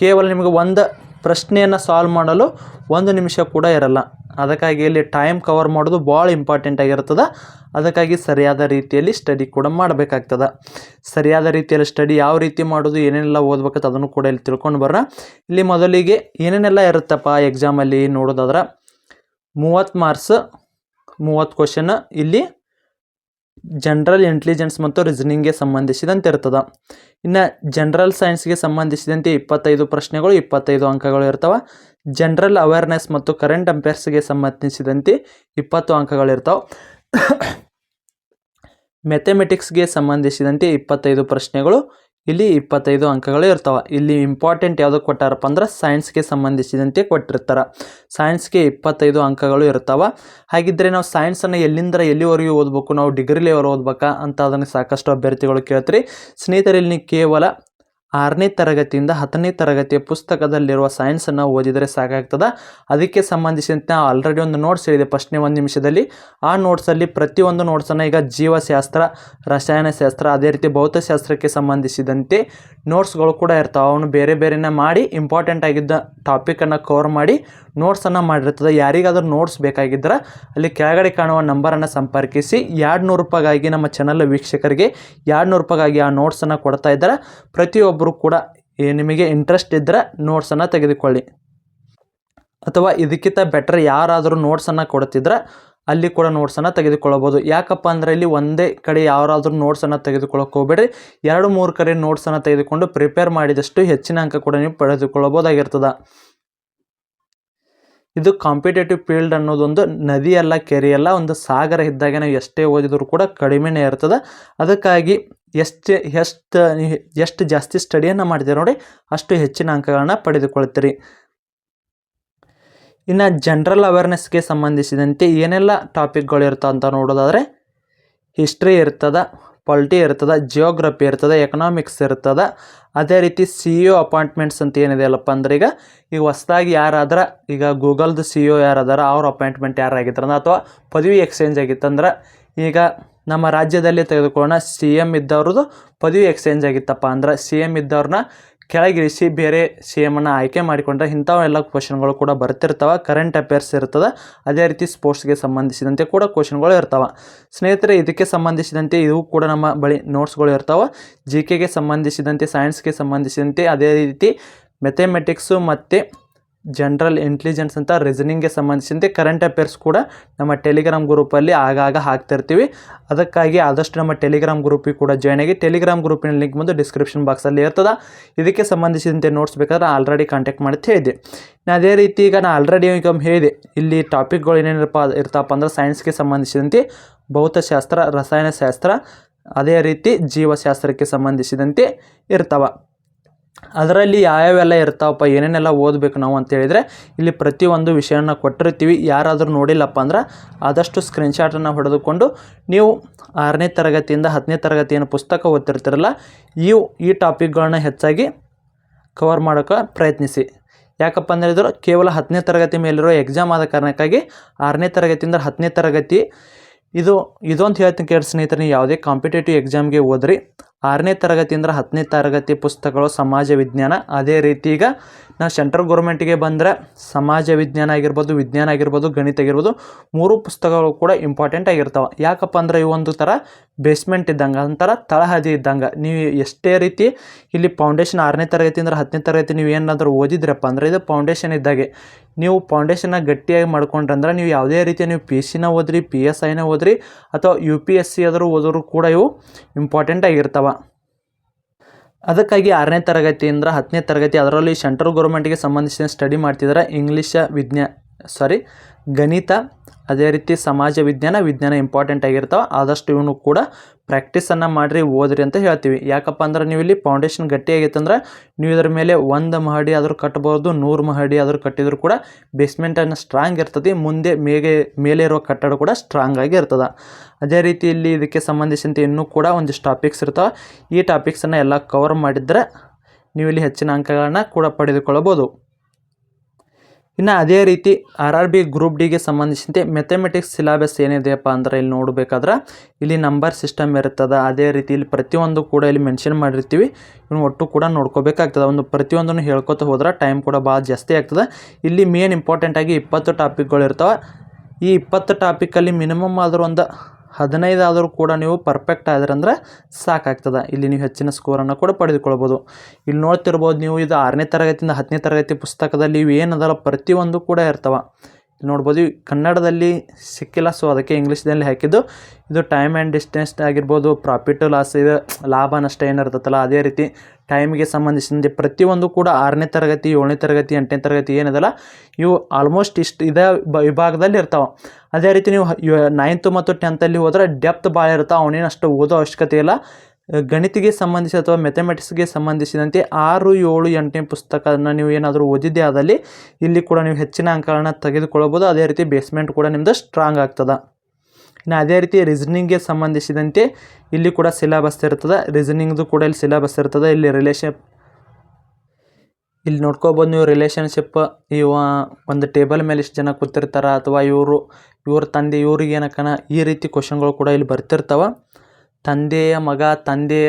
ಕೇವಲ ನಿಮಗೆ ಒಂದು ಪ್ರಶ್ನೆಯನ್ನು ಸಾಲ್ವ್ ಮಾಡಲು ಒಂದು ನಿಮಿಷ ಕೂಡ ಇರಲ್ಲ. ಅದಕ್ಕಾಗಿ ಇಲ್ಲಿ ಟೈಮ್ ಕವರ್ ಮಾಡೋದು ಭಾಳ ಇಂಪಾರ್ಟೆಂಟ್ ಆಗಿರ್ತದೆ. ಅದಕ್ಕಾಗಿ ಸರಿಯಾದ ರೀತಿಯಲ್ಲಿ ಸ್ಟಡಿ ಕೂಡ ಮಾಡಬೇಕಾಗ್ತದೆ. ಸರಿಯಾದ ರೀತಿಯಲ್ಲಿ ಸ್ಟಡಿ ಯಾವ ರೀತಿ ಮಾಡೋದು ಏನೇನೆಲ್ಲ ಓದ್ಬೇಕಂತ ಅದನ್ನು ಕೂಡ ಇಲ್ಲಿ ತಿಳ್ಕೊಂಡು ಬರ್ರ ಇಲ್ಲಿ ಮೊದಲಿಗೆ ಏನೇನೆಲ್ಲ ಇರುತ್ತಪ್ಪ ಎಕ್ಸಾಮಲ್ಲಿ ನೋಡೋದಾದ್ರೆ, ಮೂವತ್ತು ಮಾರ್ಕ್ಸ್ ಮೂವತ್ತು ಕ್ವಶನ್ ಇಲ್ಲಿ ಜನರಲ್ ಇಂಟೆಲಿಜೆನ್ಸ್ ಮತ್ತು ರೀಸನಿಂಗ್ಗೆ ಸಂಬಂಧಿಸಿದಂತೆ ಇರ್ತದೆ. ಇನ್ನು ಜನರಲ್ ಸೈನ್ಸ್ಗೆ ಸಂಬಂಧಿಸಿದಂತೆ ಇಪ್ಪತ್ತೈದು ಪ್ರಶ್ನೆಗಳು, ಇಪ್ಪತ್ತೈದು ಅಂಕಗಳು ಇರ್ತವೆ. ಜನರಲ್ ಅವೇರ್ನೆಸ್ ಮತ್ತು ಕರೆಂಟ್ ಅಫೇರ್ಸ್ಗೆ ಸಂಬಂಧಿಸಿದಂತೆ ಇಪ್ಪತ್ತು ಅಂಕಗಳು ಇರ್ತಾವೆ. ಮೆಥಮೆಟಿಕ್ಸ್ಗೆ ಸಂಬಂಧಿಸಿದಂತೆ ಇಪ್ಪತ್ತೈದು ಪ್ರಶ್ನೆಗಳು ಇಲ್ಲಿ ಇಪ್ಪತ್ತೈದು ಅಂಕಗಳು ಇರ್ತವೆ. ಇಲ್ಲಿ ಇಂಪಾರ್ಟೆಂಟ್ ಯಾವುದು ಕೊಟ್ಟಾರಪ್ಪ ಅಂದ್ರೆ ಸೈನ್ಸ್ಗೆ ಸಂಬಂಧಿಸಿದಂತೆ ಕೊಟ್ಟಿರ್ತಾರೆ. ಸೈನ್ಸ್ಗೆ ಇಪ್ಪತ್ತೈದು ಅಂಕಗಳು ಇರ್ತವೆ. ಹಾಗಿದ್ದರೆ ನಾವು ಸೈನ್ಸನ್ನು ಎಲ್ಲಿಂದ ಎಲ್ಲಿವರೆಗೂ ಓದಬೇಕು? ನಾವು ಡಿಗ್ರಿ ಲೆವೆಲ್ ಓದ್ಬೇಕಾ? ಅಂತ ಅದನ್ನು ಸಾಕಷ್ಟು ಅಭ್ಯರ್ಥಿಗಳು ಕೇಳ್ತೀರಿ. ಸ್ನೇಹಿತರಲ್ಲಿ ಕೇವಲ ಆರನೇ ತರಗತಿಯಿಂದ ಹತ್ತನೇ ತರಗತಿಯ ಪುಸ್ತಕದಲ್ಲಿರುವ ಸೈನ್ಸನ್ನು ಓದಿದರೆ ಸಾಕಾಗ್ತದೆ? ಅದಕ್ಕೆ ಸಂಬಂಧಿಸಿದಂತೆ ಆಲ್ರೆಡಿ ಒಂದು ನೋಟ್ಸ್ ಹೇಳಿದೆ ಫಸ್ಟ್ನೇ ಒಂದು ನಿಮಿಷದಲ್ಲಿ. ಆ ನೋಟ್ಸಲ್ಲಿ ಪ್ರತಿಯೊಂದು ನೋಟ್ಸನ್ನು ಈಗ ಜೀವಶಾಸ್ತ್ರ ರಸಾಯನಶಾಸ್ತ್ರ ಅದೇ ರೀತಿ ಭೌತಶಾಸ್ತ್ರಕ್ಕೆ ಸಂಬಂಧಿಸಿದಂತೆ ನೋಟ್ಸ್ಗಳು ಕೂಡ ಇರ್ತಾವೆ. ಅವನು ಬೇರೆ ಬೇರೆನೇ ಮಾಡಿ ಇಂಪಾರ್ಟೆಂಟ್ ಆಗಿದ್ದ ಟಾಪಿಕನ್ನು ಕವರ್ ಮಾಡಿ ನೋಟ್ಸನ್ನು ಮಾಡಿರ್ತದೆ. ಯಾರಿಗಾದರೂ ನೋಟ್ಸ್ ಬೇಕಾಗಿದ್ದರೆ ಅಲ್ಲಿ ಕೆಳಗಡೆ ಕಾಣುವ ನಂಬರನ್ನು ಸಂಪರ್ಕಿಸಿ. ಎರಡು ನೂರು ರೂಪಾಯಿಗಾಗಿ ನಮ್ಮ ಚಾನಲ್ ವೀಕ್ಷಕರಿಗೆ ಎರಡು ನೂರು ರೂಪಾಯಿಗಾಗಿ ಆ ನೋಟ್ಸನ್ನು ಕೊಡ್ತಾ ಇದ್ದಾರೆ ಪ್ರತಿಯೊಬ್ಬರು ಕೂಡ ನಿಮಗೆ ಇಂಟ್ರೆಸ್ಟ್ ಇದ್ದರೆ ನೋಟ್ಸನ್ನು ತೆಗೆದುಕೊಳ್ಳಿ. ಅಥವಾ ಇದಕ್ಕಿಂತ ಬೆಟ್ರ್ ಯಾರಾದರೂ ನೋಟ್ಸನ್ನು ಕೊಡ್ತಿದ್ರೆ ಅಲ್ಲಿ ಕೂಡ ನೋಟ್ಸನ್ನು ತೆಗೆದುಕೊಳ್ಳಬೋದು ಯಾಕಪ್ಪ ಅಂದರೆ ಇಲ್ಲಿ ಒಂದೇ ಕಡೆ ಯಾರಾದರೂ ನೋಟ್ಸನ್ನು ತೆಗೆದುಕೊಳ್ಳೋಕೆ ಹೋಗ್ಬೇಡ್ರಿ. ಎರಡು ಮೂರು ಕಡೆ ನೋಟ್ಸನ್ನು ತೆಗೆದುಕೊಂಡು ಪ್ರಿಪೇರ್ ಮಾಡಿದಷ್ಟು ಹೆಚ್ಚಿನ ಅಂಕ ಕೂಡ ನೀವು ಪಡೆದುಕೊಳ್ಳಬಹುದಾಗಿರ್ತದೆ. ಇದು ಕಾಂಪಿಟೇಟಿವ್ ಫೀಲ್ಡ್ ಅನ್ನೋದೊಂದು ನದಿಯಲ್ಲ, ಕೆರೆಯಲ್ಲ, ಒಂದು ಸಾಗರ ಇದ್ದಾಗ ನಾವು ಎಷ್ಟೇ ಓದಿದರೂ ಕೂಡ ಕಡಿಮೆನೇ ಇರ್ತದೆ. ಅದಕ್ಕಾಗಿ ಎಷ್ಟು ಎಷ್ಟು ಎಷ್ಟು ಜಾಸ್ತಿ ಸ್ಟಡಿಯನ್ನು ಮಾಡ್ತೀರಿ ನೋಡಿ, ಅಷ್ಟು ಹೆಚ್ಚಿನ ಅಂಕಗಳನ್ನ ಪಡೆದುಕೊಳ್ತೀರಿ. ಇನ್ನು ಜನರಲ್ ಅವೇರ್ನೆಸ್ಗೆ ಸಂಬಂಧಿಸಿದಂತೆ ಏನೆಲ್ಲ ಟಾಪಿಕ್ಗಳು ಇರ್ತಾವಂತ ನೋಡೋದಾದರೆ ಹಿಸ್ಟ್ರಿ ಇರ್ತದ ಪಾಲಿಟಿ ಇರ್ತದೆ ಜಿಯೋಗ್ರಫಿ ಇರ್ತದೆ ಎಕನಾಮಿಕ್ಸ್ ಇರ್ತದೆ. ಅದೇ ರೀತಿ ಸಿ ಇ ಒ ಅಪಾಯಿಂಟ್ಮೆಂಟ್ಸ್ ಅಂತ ಏನಿದೆ ಅಲ್ಲಪ್ಪ ಅಂದ್ರೆ ಈಗ ಈಗ ಹೊಸ್ದಾಗಿ ಯಾರಾದ್ರೆ, ಈಗ ಗೂಗಲ್ದು ಸಿ ಇ ಒ ಯಾರದಾರ, ಅವ್ರ ಅಪಾಯಿಂಟ್ಮೆಂಟ್ ಯಾರಾಗಿದ್ರಂದ್ರೆ ಅಥವಾ ಪದವಿ ಎಕ್ಸ್ಚೇಂಜ್ ಆಗಿತ್ತಂದ್ರೆ, ಈಗ ನಮ್ಮ ರಾಜ್ಯದಲ್ಲಿ ತೆಗೆದುಕೊಳ್ಳೋಣ ಸಿ ಎಂ ಇದ್ದವ್ರದ್ದು ಪದವಿ ಎಕ್ಸ್ಚೇಂಜ್ ಆಗಿತ್ತಪ್ಪ ಅಂದ್ರೆ ಸಿ ಎಂ ಇದ್ದವ್ರನ್ನ ಕೆಳಗಿಳಿಸಿ ಬೇರೆ ಸಿ ಎಮನ್ನು ಆಯ್ಕೆ ಮಾಡಿಕೊಂಡ್ರೆ ಇಂಥವೆಲ್ಲ ಕ್ವಶನ್ಗಳು ಕೂಡ ಬರ್ತಿರ್ತವೆ. ಕರೆಂಟ್ ಅಫೇರ್ಸ್ ಇರ್ತದೆ. ಅದೇ ರೀತಿ ಸ್ಪೋರ್ಟ್ಸ್ಗೆ ಸಂಬಂಧಿಸಿದಂತೆ ಕೂಡ ಕ್ವಶನ್ಗಳು ಇರ್ತವೆ. ಸ್ನೇಹಿತರೆ, ಇದಕ್ಕೆ ಸಂಬಂಧಿಸಿದಂತೆ ಇವು ಕೂಡ ನಮ್ಮ ಬಳಿ ನೋಟ್ಸ್ಗಳು ಇರ್ತಾವೆ. ಜಿ ಕೆಗೆ ಸಂಬಂಧಿಸಿದಂತೆ ಸೈನ್ಸ್ಗೆ ಸಂಬಂಧಿಸಿದಂತೆ ಅದೇ ರೀತಿ ಮೆಥಮೆಟಿಕ್ಸು ಮತ್ತು ಜನರಲ್ ಇಂಟೆಲಿಜೆನ್ಸ್ ಅಂತ ರೀಸನಿಂಗ್ಗೆ ಸಂಬಂಧಿಸಿದಂತೆ ಕರೆಂಟ್ ಅಫೇರ್ಸ್ ಕೂಡ ನಮ್ಮ ಟೆಲಿಗ್ರಾಮ್ ಗ್ರೂಪಲ್ಲಿ ಆಗಾಗ ಹಾಕ್ತಿರ್ತೀವಿ. ಅದಕ್ಕಾಗಿ ಆದಷ್ಟು ನಮ್ಮ ಟೆಲಿಗ್ರಾಮ್ ಗ್ರೂಪಿಗೆ ಕೂಡ ಜಾಯ್ನ್ ಆಗಿ ಟೆಲಿಗ್ರಾಮ್ ಗ್ರೂಪಿನ ಲಿಂಕ್ ಬಂದು ಡಿಸ್ಕ್ರಿಪ್ಷನ್ ಬಾಕ್ಸಲ್ಲಿ ಇರ್ತದೆ. ಇದಕ್ಕೆ ಸಂಬಂಧಿಸಿದಂತೆ ನೋಟ್ಸ್ ಬೇಕಾದ್ರೆ ಆಲ್ರೆಡಿ ಕಾಂಟ್ಯಾಕ್ಟ್ ಮಾಡಿ ಹೇಳಿದೆ ಅದೇ ರೀತಿ ಈಗ ನಾನು ಆಲ್ರೆಡಿ ಈಗ ಹೇಳಿದೆ. ಇಲ್ಲಿ ಟಾಪಿಕ್ಗಳು ಏನೇನಪ್ಪ ಇರ್ತಪ್ಪ ಅಂದ್ರೆ ಸೈನ್ಸ್ಗೆ ಸಂಬಂಧಿಸಿದಂತೆ, ಭೌತಶಾಸ್ತ್ರ, ರಸಾಯನಶಾಸ್ತ್ರ, ಅದೇ ರೀತಿ ಜೀವಶಾಸ್ತ್ರಕ್ಕೆ ಸಂಬಂಧಿಸಿದಂತೆ ಇರ್ತಾವೆ. ಅದರಲ್ಲಿ ಯಾವ್ಯಾವೆಲ್ಲ ಇರ್ತಾವಪ್ಪ, ಏನೇನೆಲ್ಲ ಓದಬೇಕು ನಾವು ಅಂತೇಳಿದರೆ ಇಲ್ಲಿ ಪ್ರತಿಯೊಂದು ವಿಷಯನ ಕೊಟ್ಟಿರ್ತೀವಿ. ಯಾರಾದರೂ ನೋಡಿಲ್ಲಪ್ಪ ಅಂದ್ರೆ ಆದಷ್ಟು ಸ್ಕ್ರೀನ್ಶಾಟನ್ನು ಹೊಡೆದುಕೊಂಡು ನೀವು ಆರನೇ ತರಗತಿಯಿಂದ ಹತ್ತನೇ ತರಗತಿ ಏನು ಪುಸ್ತಕ ಓದ್ತಿರ್ತಿರಲ್ಲ ಈ ಈ ಟಾಪಿಕ್ಗಳನ್ನ ಹೆಚ್ಚಾಗಿ ಕವರ್ ಮಾಡೋಕ್ಕೆ ಪ್ರಯತ್ನಿಸಿ. ಯಾಕಪ್ಪ ಅಂದರೆ ಕೇವಲ ಹತ್ತನೇ ತರಗತಿ ಮೇಲಿರೋ ಎಕ್ಸಾಮ್ ಆದ ಕಾರಣಕ್ಕಾಗಿ ಆರನೇ ತರಗತಿಯಿಂದ ಹತ್ತನೇ ತರಗತಿ ಇದು, ಇದೊಂದು ಹೇಳ್ತೀನಿ ಕೇಳಿ ಸ್ನೇಹಿತರೆ ಯಾವುದೇ ಕಾಂಪಿಟೇಟಿವ್ ಎಕ್ಸಾಮ್ಗೆ ಹೋದ್ರಿ, ಆರನೇ ತರಗತಿಯಿಂದ ಹತ್ತನೇ ತರಗತಿ ಪುಸ್ತಕಗಳು ಸಮಾಜ ವಿಜ್ಞಾನ, ಅದೇ ರೀತಿ ಈಗ ನಾವು ಸೆಂಟ್ರಲ್ ಗೌರ್ಮೆಂಟಿಗೆ ಬಂದರೆ ಸಮಾಜ ವಿಜ್ಞಾನ ಆಗಿರ್ಬೋದು ವಿಜ್ಞಾನ ಆಗಿರ್ಬೋದು, ಗಣಿತ ಆಗಿರ್ಬೋದು, ಮೂರು ಪುಸ್ತಕಗಳು ಕೂಡ ಇಂಪಾರ್ಟೆಂಟ್ ಆಗಿರ್ತಾವೆ. ಯಾಕಪ್ಪ ಅಂದರೆ ಈ ಒಂದು ಥರ ಬೇಸ್ಮೆಂಟ್ ಇದ್ದಂಗೆ, ಒಂಥರ ತಳಹದಿ ಇದ್ದಂಗೆ. ನೀವು ಎಷ್ಟೇ ರೀತಿ ಇಲ್ಲಿ ಫೌಂಡೇಶನ್ ಆರನೇ ತರಗತಿಯಿಂದ ಹತ್ತನೇ ತರಗತಿ ನೀವು ಏನಾದರೂ ಓದಿದ್ರಪ್ಪ ಅಂದರೆ ಇದು ಫೌಂಡೇಶನ್ ಇದ್ದಾಗೆ. ನೀವು ಫೌಂಡೇಶನ್ನ ಗಟ್ಟಿಯಾಗಿ ಮಾಡ್ಕೊಂಡ್ರಂದ್ರೆ ನೀವು ಯಾವುದೇ ರೀತಿಯ ನೀವು ಪಿ ಎಸ್ ಸಿನ ಓದ್ರಿ ಪಿ ಎಸ್ ಐನ ಓದ್ರಿ ಅಥವಾ ಯು ಪಿ ಎಸ್ ಸಿ ಆದರೂ ಓದೋರು ಕೂಡ ಇವು ಇಂಪಾರ್ಟೆಂಟ್ ಆಗಿರ್ತಾವೆ. ಅದಕ್ಕಾಗಿ ಆರನೇ ತರಗತಿಯಿಂದ ಹತ್ತನೇ ತರಗತಿ, ಅದರಲ್ಲಿ ಸೆಂಟ್ರಲ್ ಗೌರ್ಮೆಂಟ್ಗೆ ಸಂಬಂಧಿಸಿದ ಸ್ಟಡಿ ಮಾಡ್ತಿದ್ದಾರೆ ಇಂಗ್ಲೀಷ ವಿಜ್ಞಾ ಸಾರಿ ಗಣಿತ ಅದೇ ರೀತಿ ಸಮಾಜ ವಿಜ್ಞಾನ ವಿಜ್ಞಾನ ಇಂಪಾರ್ಟೆಂಟ್ ಆಗಿರ್ತಾವೆ, ಆದಷ್ಟು ಇವನು ಕೂಡ ಪ್ರಾಕ್ಟೀಸನ್ನು ಮಾಡಿರಿ, ಓದ್ರಿ ಅಂತ ಹೇಳ್ತೀವಿ. ಯಾಕಪ್ಪ ಅಂದ್ರೆ ನೀವು ಇಲ್ಲಿ ಫೌಂಡೇಶನ್ ಗಟ್ಟಿಯಾಗಿತ್ತಂದ್ರೆ ನೀವು ಇದರ ಮೇಲೆ ಒಂದು ಮಹಡಿ ಆದರೂ ಕಟ್ಟಬಹುದು ನೂರು ಮಹಡಿ ಆದರೂ ಕಟ್ಟಿದ್ರು ಕೂಡ ಬೇಸ್ಮೆಂಟನ್ನು ಸ್ಟ್ರಾಂಗ್ ಇರ್ತದೆ, ಮುಂದೆ ಮೇಗೆ, ಮೇಲೆ ಇರೋ ಕಟ್ಟಡ ಕೂಡ ಸ್ಟ್ರಾಂಗ್ ಆಗಿ ಇರ್ತದೆ. ಅದೇ ರೀತಿ ಇಲ್ಲಿ ಇದಕ್ಕೆ ಸಂಬಂಧಿಸಿದಂತೆ ಇನ್ನೂ ಕೂಡ ಒಂದಿಷ್ಟು ಟಾಪಿಕ್ಸ್ ಇರ್ತಾವೆ. ಈ ಟಾಪಿಕ್ಸನ್ನು ಎಲ್ಲ ಕವರ್ ಮಾಡಿದ್ರೆ ನೀವು ಇಲ್ಲಿ ಹೆಚ್ಚಿನ ಅಂಕಗಳನ್ನು ಕೂಡ ಪಡೆದುಕೊಳ್ಳಬಹುದು ಇನ್ನು ಅದೇ ರೀತಿ ಆರ್ ಆರ್ ಬಿ ಗ್ರೂಪ್ ಡಿಗೆ ಸಂಬಂಧಿಸಿದಂತೆ ಮೆಥಮೆಟಿಕ್ಸ್ ಸಿಲಾಬಸ್ ಏನಿದೆಯಪ್ಪ ಅಂದ್ರೆ ಇಲ್ಲಿ ನೋಡಬೇಕಾದ್ರೆ ಇಲ್ಲಿ ನಂಬರ್ ಸಿಸ್ಟಮ್ ಇರ್ತದೆ ಅದೇ ರೀತಿ ಇಲ್ಲಿ ಪ್ರತಿಯೊಂದು ಕೂಡ ಇಲ್ಲಿ ಮೆನ್ಷನ್ ಮಾಡಿರ್ತೀವಿ. ಇನ್ನು ಒಟ್ಟು ಕೂಡ ನೋಡ್ಕೋಬೇಕಾಗ್ತದೆ. ಒಂದು ಪ್ರತಿಯೊಂದನ್ನು ಹೇಳ್ಕೊತ ಹೋದ್ರೆ ಟೈಮ್ ಕೂಡ ಭಾಳ ಜಾಸ್ತಿ ಆಗ್ತದೆ. ಇಲ್ಲಿ ಮೇನ್ ಇಂಪಾರ್ಟೆಂಟ್ ಆಗಿ ಇಪ್ಪತ್ತು ಟಾಪಿಕ್ಗಳು ಇರ್ತವೆ ಈ ಇಪ್ಪತ್ತು ಟಾಪಿಕಲ್ಲಿ ಮಿನಿಮಮ್ ಆದರೂ ಒಂದು ಹದಿನೈದು ಆದರೂ ಕೂಡ ನೀವು ಪರ್ಫೆಕ್ಟ್ ಆದ್ರಂದ್ರೆ ಸಾಕಾಗ್ತದೆ. ಇಲ್ಲಿ ನೀವು ಹೆಚ್ಚಿನ ಸ್ಕೋರನ್ನು ಕೂಡ ಪಡೆದುಕೊಳ್ಬೋದು. ಇಲ್ಲಿ ನೋಡ್ತಿರ್ಬೋದು ನೀವು ಇದು ಆರನೇ ತರಗತಿಯಿಂದ ಹತ್ತನೇ ತರಗತಿ ಪುಸ್ತಕದಲ್ಲಿ ಇವು ಏನದಲ್ಲ, ಪ್ರತಿಯೊಂದು ಕೂಡ ಇರ್ತವೆ. ನೋಡ್ಬೋದು. ಕನ್ನಡದಲ್ಲಿ ಸಿಕ್ಕಿಲ್ಲ ಸೊ ಅದಕ್ಕೆ ಇಂಗ್ಲೀಷ್ನಲ್ಲಿ ಹಾಕಿದ್ದು. ಇದು ಟೈಮ್ ಆ್ಯಂಡ್ ಡಿಸ್ಟೆನ್ಸ್ ಆಗಿರ್ಬೋದು ಪ್ರಾಫಿಟ್ ಲಾಸ್ ಇದೆ ಲಾಭ ನಷ್ಟ ಏನಿರ್ತೈತಲ್ಲ ಅದೇ ರೀತಿ ಟೈಮಿಗೆ ಸಂಬಂಧಿಸಿದಂತೆ ಪ್ರತಿಯೊಂದು ಕೂಡ ಆರನೇ ತರಗತಿ, ಏಳನೇ ತರಗತಿ, ಎಂಟನೇ ತರಗತಿ ಏನಿದೆಲ್ಲ, ಇವು ಆಲ್ಮೋಸ್ಟ್ ಇಷ್ಟು ಇದೇ ವಿಭಾಗದಲ್ಲಿ ಇರ್ತಾವೆ. ಅದೇ ರೀತಿ ನೀವು ನೈನ್ತು ಮತ್ತು ಟೆಂತಲ್ಲಿ ಹೋದರೆ ಡೆಪ್ತ್ ಭಾಳ ಇರ್ತಾವೆ ಅವನೇನು ಅಷ್ಟು ಓದೋ ಅವಶ್ಯಕತೆ ಇಲ್ಲ. ಗಣಿತಿಗೆ ಸಂಬಂಧಿಸಿ ಅಥವಾ ಮೆಥಮೆಟಿಕ್ಸ್ಗೆ ಸಂಬಂಧಿಸಿದಂತೆ ಆರು ಏಳು ಎಂಟನೇ ಪುಸ್ತಕನ ನೀವು ಏನಾದರೂ ಓದಿದ್ದೇ ಆದಲ್ಲಿ ಇಲ್ಲಿ ಕೂಡ ನೀವು ಹೆಚ್ಚಿನ ಅಂಕಗಳನ್ನ ತೆಗೆದುಕೊಳ್ಳಬಹುದು. ಅದೇ ರೀತಿ ಬೇಸ್ಮೆಂಟ್ ಕೂಡ ನಿಮ್ಮದು ಸ್ಟ್ರಾಂಗ್ ಆಗ್ತದೆ. ಇನ್ನು ಅದೇ ರೀತಿ ರೀಸನಿಂಗ್ಗೆ ಸಂಬಂಧಿಸಿದಂತೆ ಇಲ್ಲಿ ಕೂಡ ಸಿಲೆಬಸ್ ಇರ್ತದೆ. ರೀಸನಿಂಗ್ದು ಕೂಡ ಇಲ್ಲಿ ಸಿಲೆಬಸ್ ಇರ್ತದೆ. ಇಲ್ಲಿ ರಿಲೇಷನ್ ಇಲ್ಲಿ ನೋಡ್ಕೋಬೋದು ನೀವು ರಿಲೇಷನ್ಶಿಪ್ ಇವ ಒಂದು ಟೇಬಲ್ ಮೇಲೆ ಇಷ್ಟು ಜನ ಕೂತಿರ್ತಾರೆ ಅಥವಾ ಇವರು, ಇವ್ರ ತಂದೆ ಇವ್ರಿಗೆ ಏನಕ್ಕನ ಈ ರೀತಿ ಕ್ವಶನ್ಗಳು ಕೂಡ ಇಲ್ಲಿ ಬರ್ತಿರ್ತಾವ. ತಂದೆಯ ಮಗ, ತಂದೆ.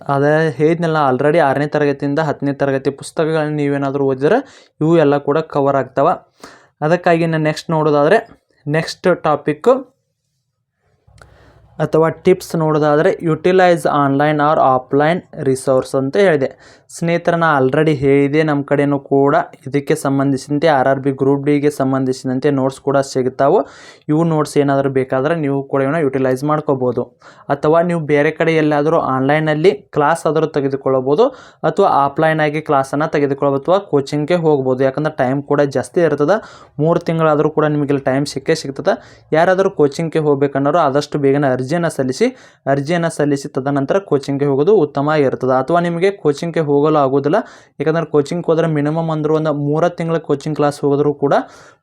ಅದೇ ಹೇಳಿದ್ನಲ್ಲ ಆಲ್ರೆಡಿ ಆರನೇ ತರಗತಿಯಿಂದ ಹತ್ತನೇ ತರಗತಿ ಪುಸ್ತಕಗಳನ್ನ ನೀವೇನಾದರೂ ಓದಿದ್ರೆ ಇವು ಎಲ್ಲ ಕೂಡ ಕವರ್ ಆಗ್ತಾವ. ಅದಕ್ಕಾಗಿ ನಾನು ನೆಕ್ಸ್ಟ್ ನೋಡೋದಾದರೆ ನೆಕ್ಸ್ಟ್ ಟಾಪಿಕ್ಕು ಅಥವಾ ಟಿಪ್ಸ್ ನೋಡೋದಾದರೆ utilise online or offline resource ಅಂತ ಹೇಳಿದೆ. ಸ್ನೇಹಿತರನ್ನ ಆಲ್ರೆಡಿ ಹೇಳಿದೆ ನಮ್ಮ ಕಡೆನೂ ಕೂಡ. ಇದಕ್ಕೆ ಸಂಬಂಧಿಸಿದಂತೆ ಆರ್ ಆರ್ ಬಿ ಗ್ರೂಪ್ ಡಿಗೆ ಸಂಬಂಧಿಸಿದಂತೆ ನೋಟ್ಸ್ ಕೂಡ ಸಿಗ್ತಾವೆ ಇವು ನೋಟ್ಸ್ ಏನಾದರೂ ಬೇಕಾದ್ರೆ ನೀವು ಕೂಡ ಇವನ್ನ ಯುಟಿಲೈಸ್ ಮಾಡ್ಕೋಬೋದು. ಅಥವಾ ನೀವು ಬೇರೆ ಕಡೆ ಎಲ್ಲಾದರೂ ಆನ್ಲೈನಲ್ಲಿ ಕ್ಲಾಸ್ ಆದರೂ ತೆಗೆದುಕೊಳ್ಳಬೋದು. ಅಥವಾ ಆಫ್ಲೈನ್ ಆಗಿ ಕ್ಲಾಸನ್ನು ತೆಗೆದುಕೊಳ್ಳಬಹುದು ಅಥವಾ ಕೋಚಿಂಗ್ಗೆ ಹೋಗ್ಬೋದು. ಯಾಕಂದ್ರೆ ಟೈಮ್ ಕೂಡ ಜಾಸ್ತಿ ಇರ್ತದೆ. ಮೂರು ತಿಂಗಳಾದರೂ ಕೂಡ ನಿಮಗೆ ಟೈಮ್ ಸಿಕ್ಕೇ ಸಿಗ್ತದೆ. ಯಾರಾದರೂ ಕೋಚಿಂಗ್ಗೆ ಹೋಗ್ಬೇಕನ್ನೋರು ಆದಷ್ಟು ಬೇಗನೆ ಅರ್ಜಿಯನ್ನು ಸಲ್ಲಿಸಿ ಅರ್ಜಿಯನ್ನು ಸಲ್ಲಿಸಿ ತದನಂತರ ಕೋಚಿಂಗ್ಗೆ ಹೋಗೋದು ಉತ್ತಮ ಇರ್ತದೆ. ಅಥವಾ ನಿಮಗೆ ಕೋಚಿಂಗ್ಗೆ ಹೋಗಲು ಆಗೋದಿಲ್ಲ ಯಾಕಂದ್ರೆ ಕೋಚಿಂಗ್ ಹೋದ್ರೆ ಮಿನಿಮಮ್ ಅಂದರೂ ಒಂದು ಮೂರು ತಿಂಗಳ ಕೋಚಿಂಗ್ ಕ್ಲಾಸ್ ಹೋದರೂ ಕೂಡ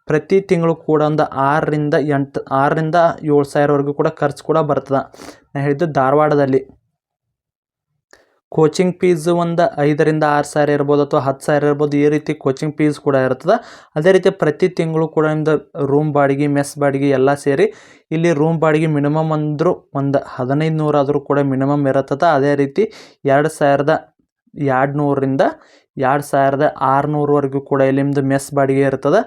ಪ್ರತಿ ತಿಂಗಳು ಕೂಡ ಒಂದು ಆರರಿಂದ ಎಂಟು, ಆರರಿಂದ ಏಳು ಸಾವಿರವರೆಗೂ ಕೂಡ ಖರ್ಚು ಕೂಡ ಬರ್ತದೆ. ನಾನು ಹೇಳಿದ್ದು ಧಾರವಾಡದಲ್ಲಿ. ಕೋಚಿಂಗ್ ಫೀಸ್ ಒಂದು ಐದರಿಂದ ಆರು ಸಾವಿರ ಇರ್ಬೋದು ಅಥವಾ ಹತ್ತು ಸಾವಿರ ಇರ್ಬೋದು, ಈ ರೀತಿ ಕೋಚಿಂಗ್ ಫೀಸ್ ಕೂಡ ಇರ್ತದೆ. ಅದೇ ರೀತಿ ಪ್ರತಿ ತಿಂಗಳು ಕೂಡ ನಿಮ್ದು ರೂಮ್ ಬಾಡಿಗೆ ಮೆಸ್ ಬಾಡಿಗೆ ಎಲ್ಲ ಸೇರಿ ಇಲ್ಲಿ ರೂಮ್ ಬಾಡಿಗೆ ಮಿನಿಮಮ್ ಅಂದರೂ ಒಂದು ಹದಿನೈದು ನೂರಾದರೂ ಕೂಡ ಮಿನಿಮಮ್ ಇರುತ್ತದೆ ಅದೇ ರೀತಿ ಎರಡು ಸಾವಿರದ ಎರಡು ನೂರರಿಂದ ಎರಡು ಸಾವಿರದ ಆರುನೂರವರೆಗೂ ಕೂಡ ಇಲ್ಲಿ ನಿಮ್ಮದು ಮೆಸ್ ಬಾಡಿಗೆ ಇರ್ತದೆ.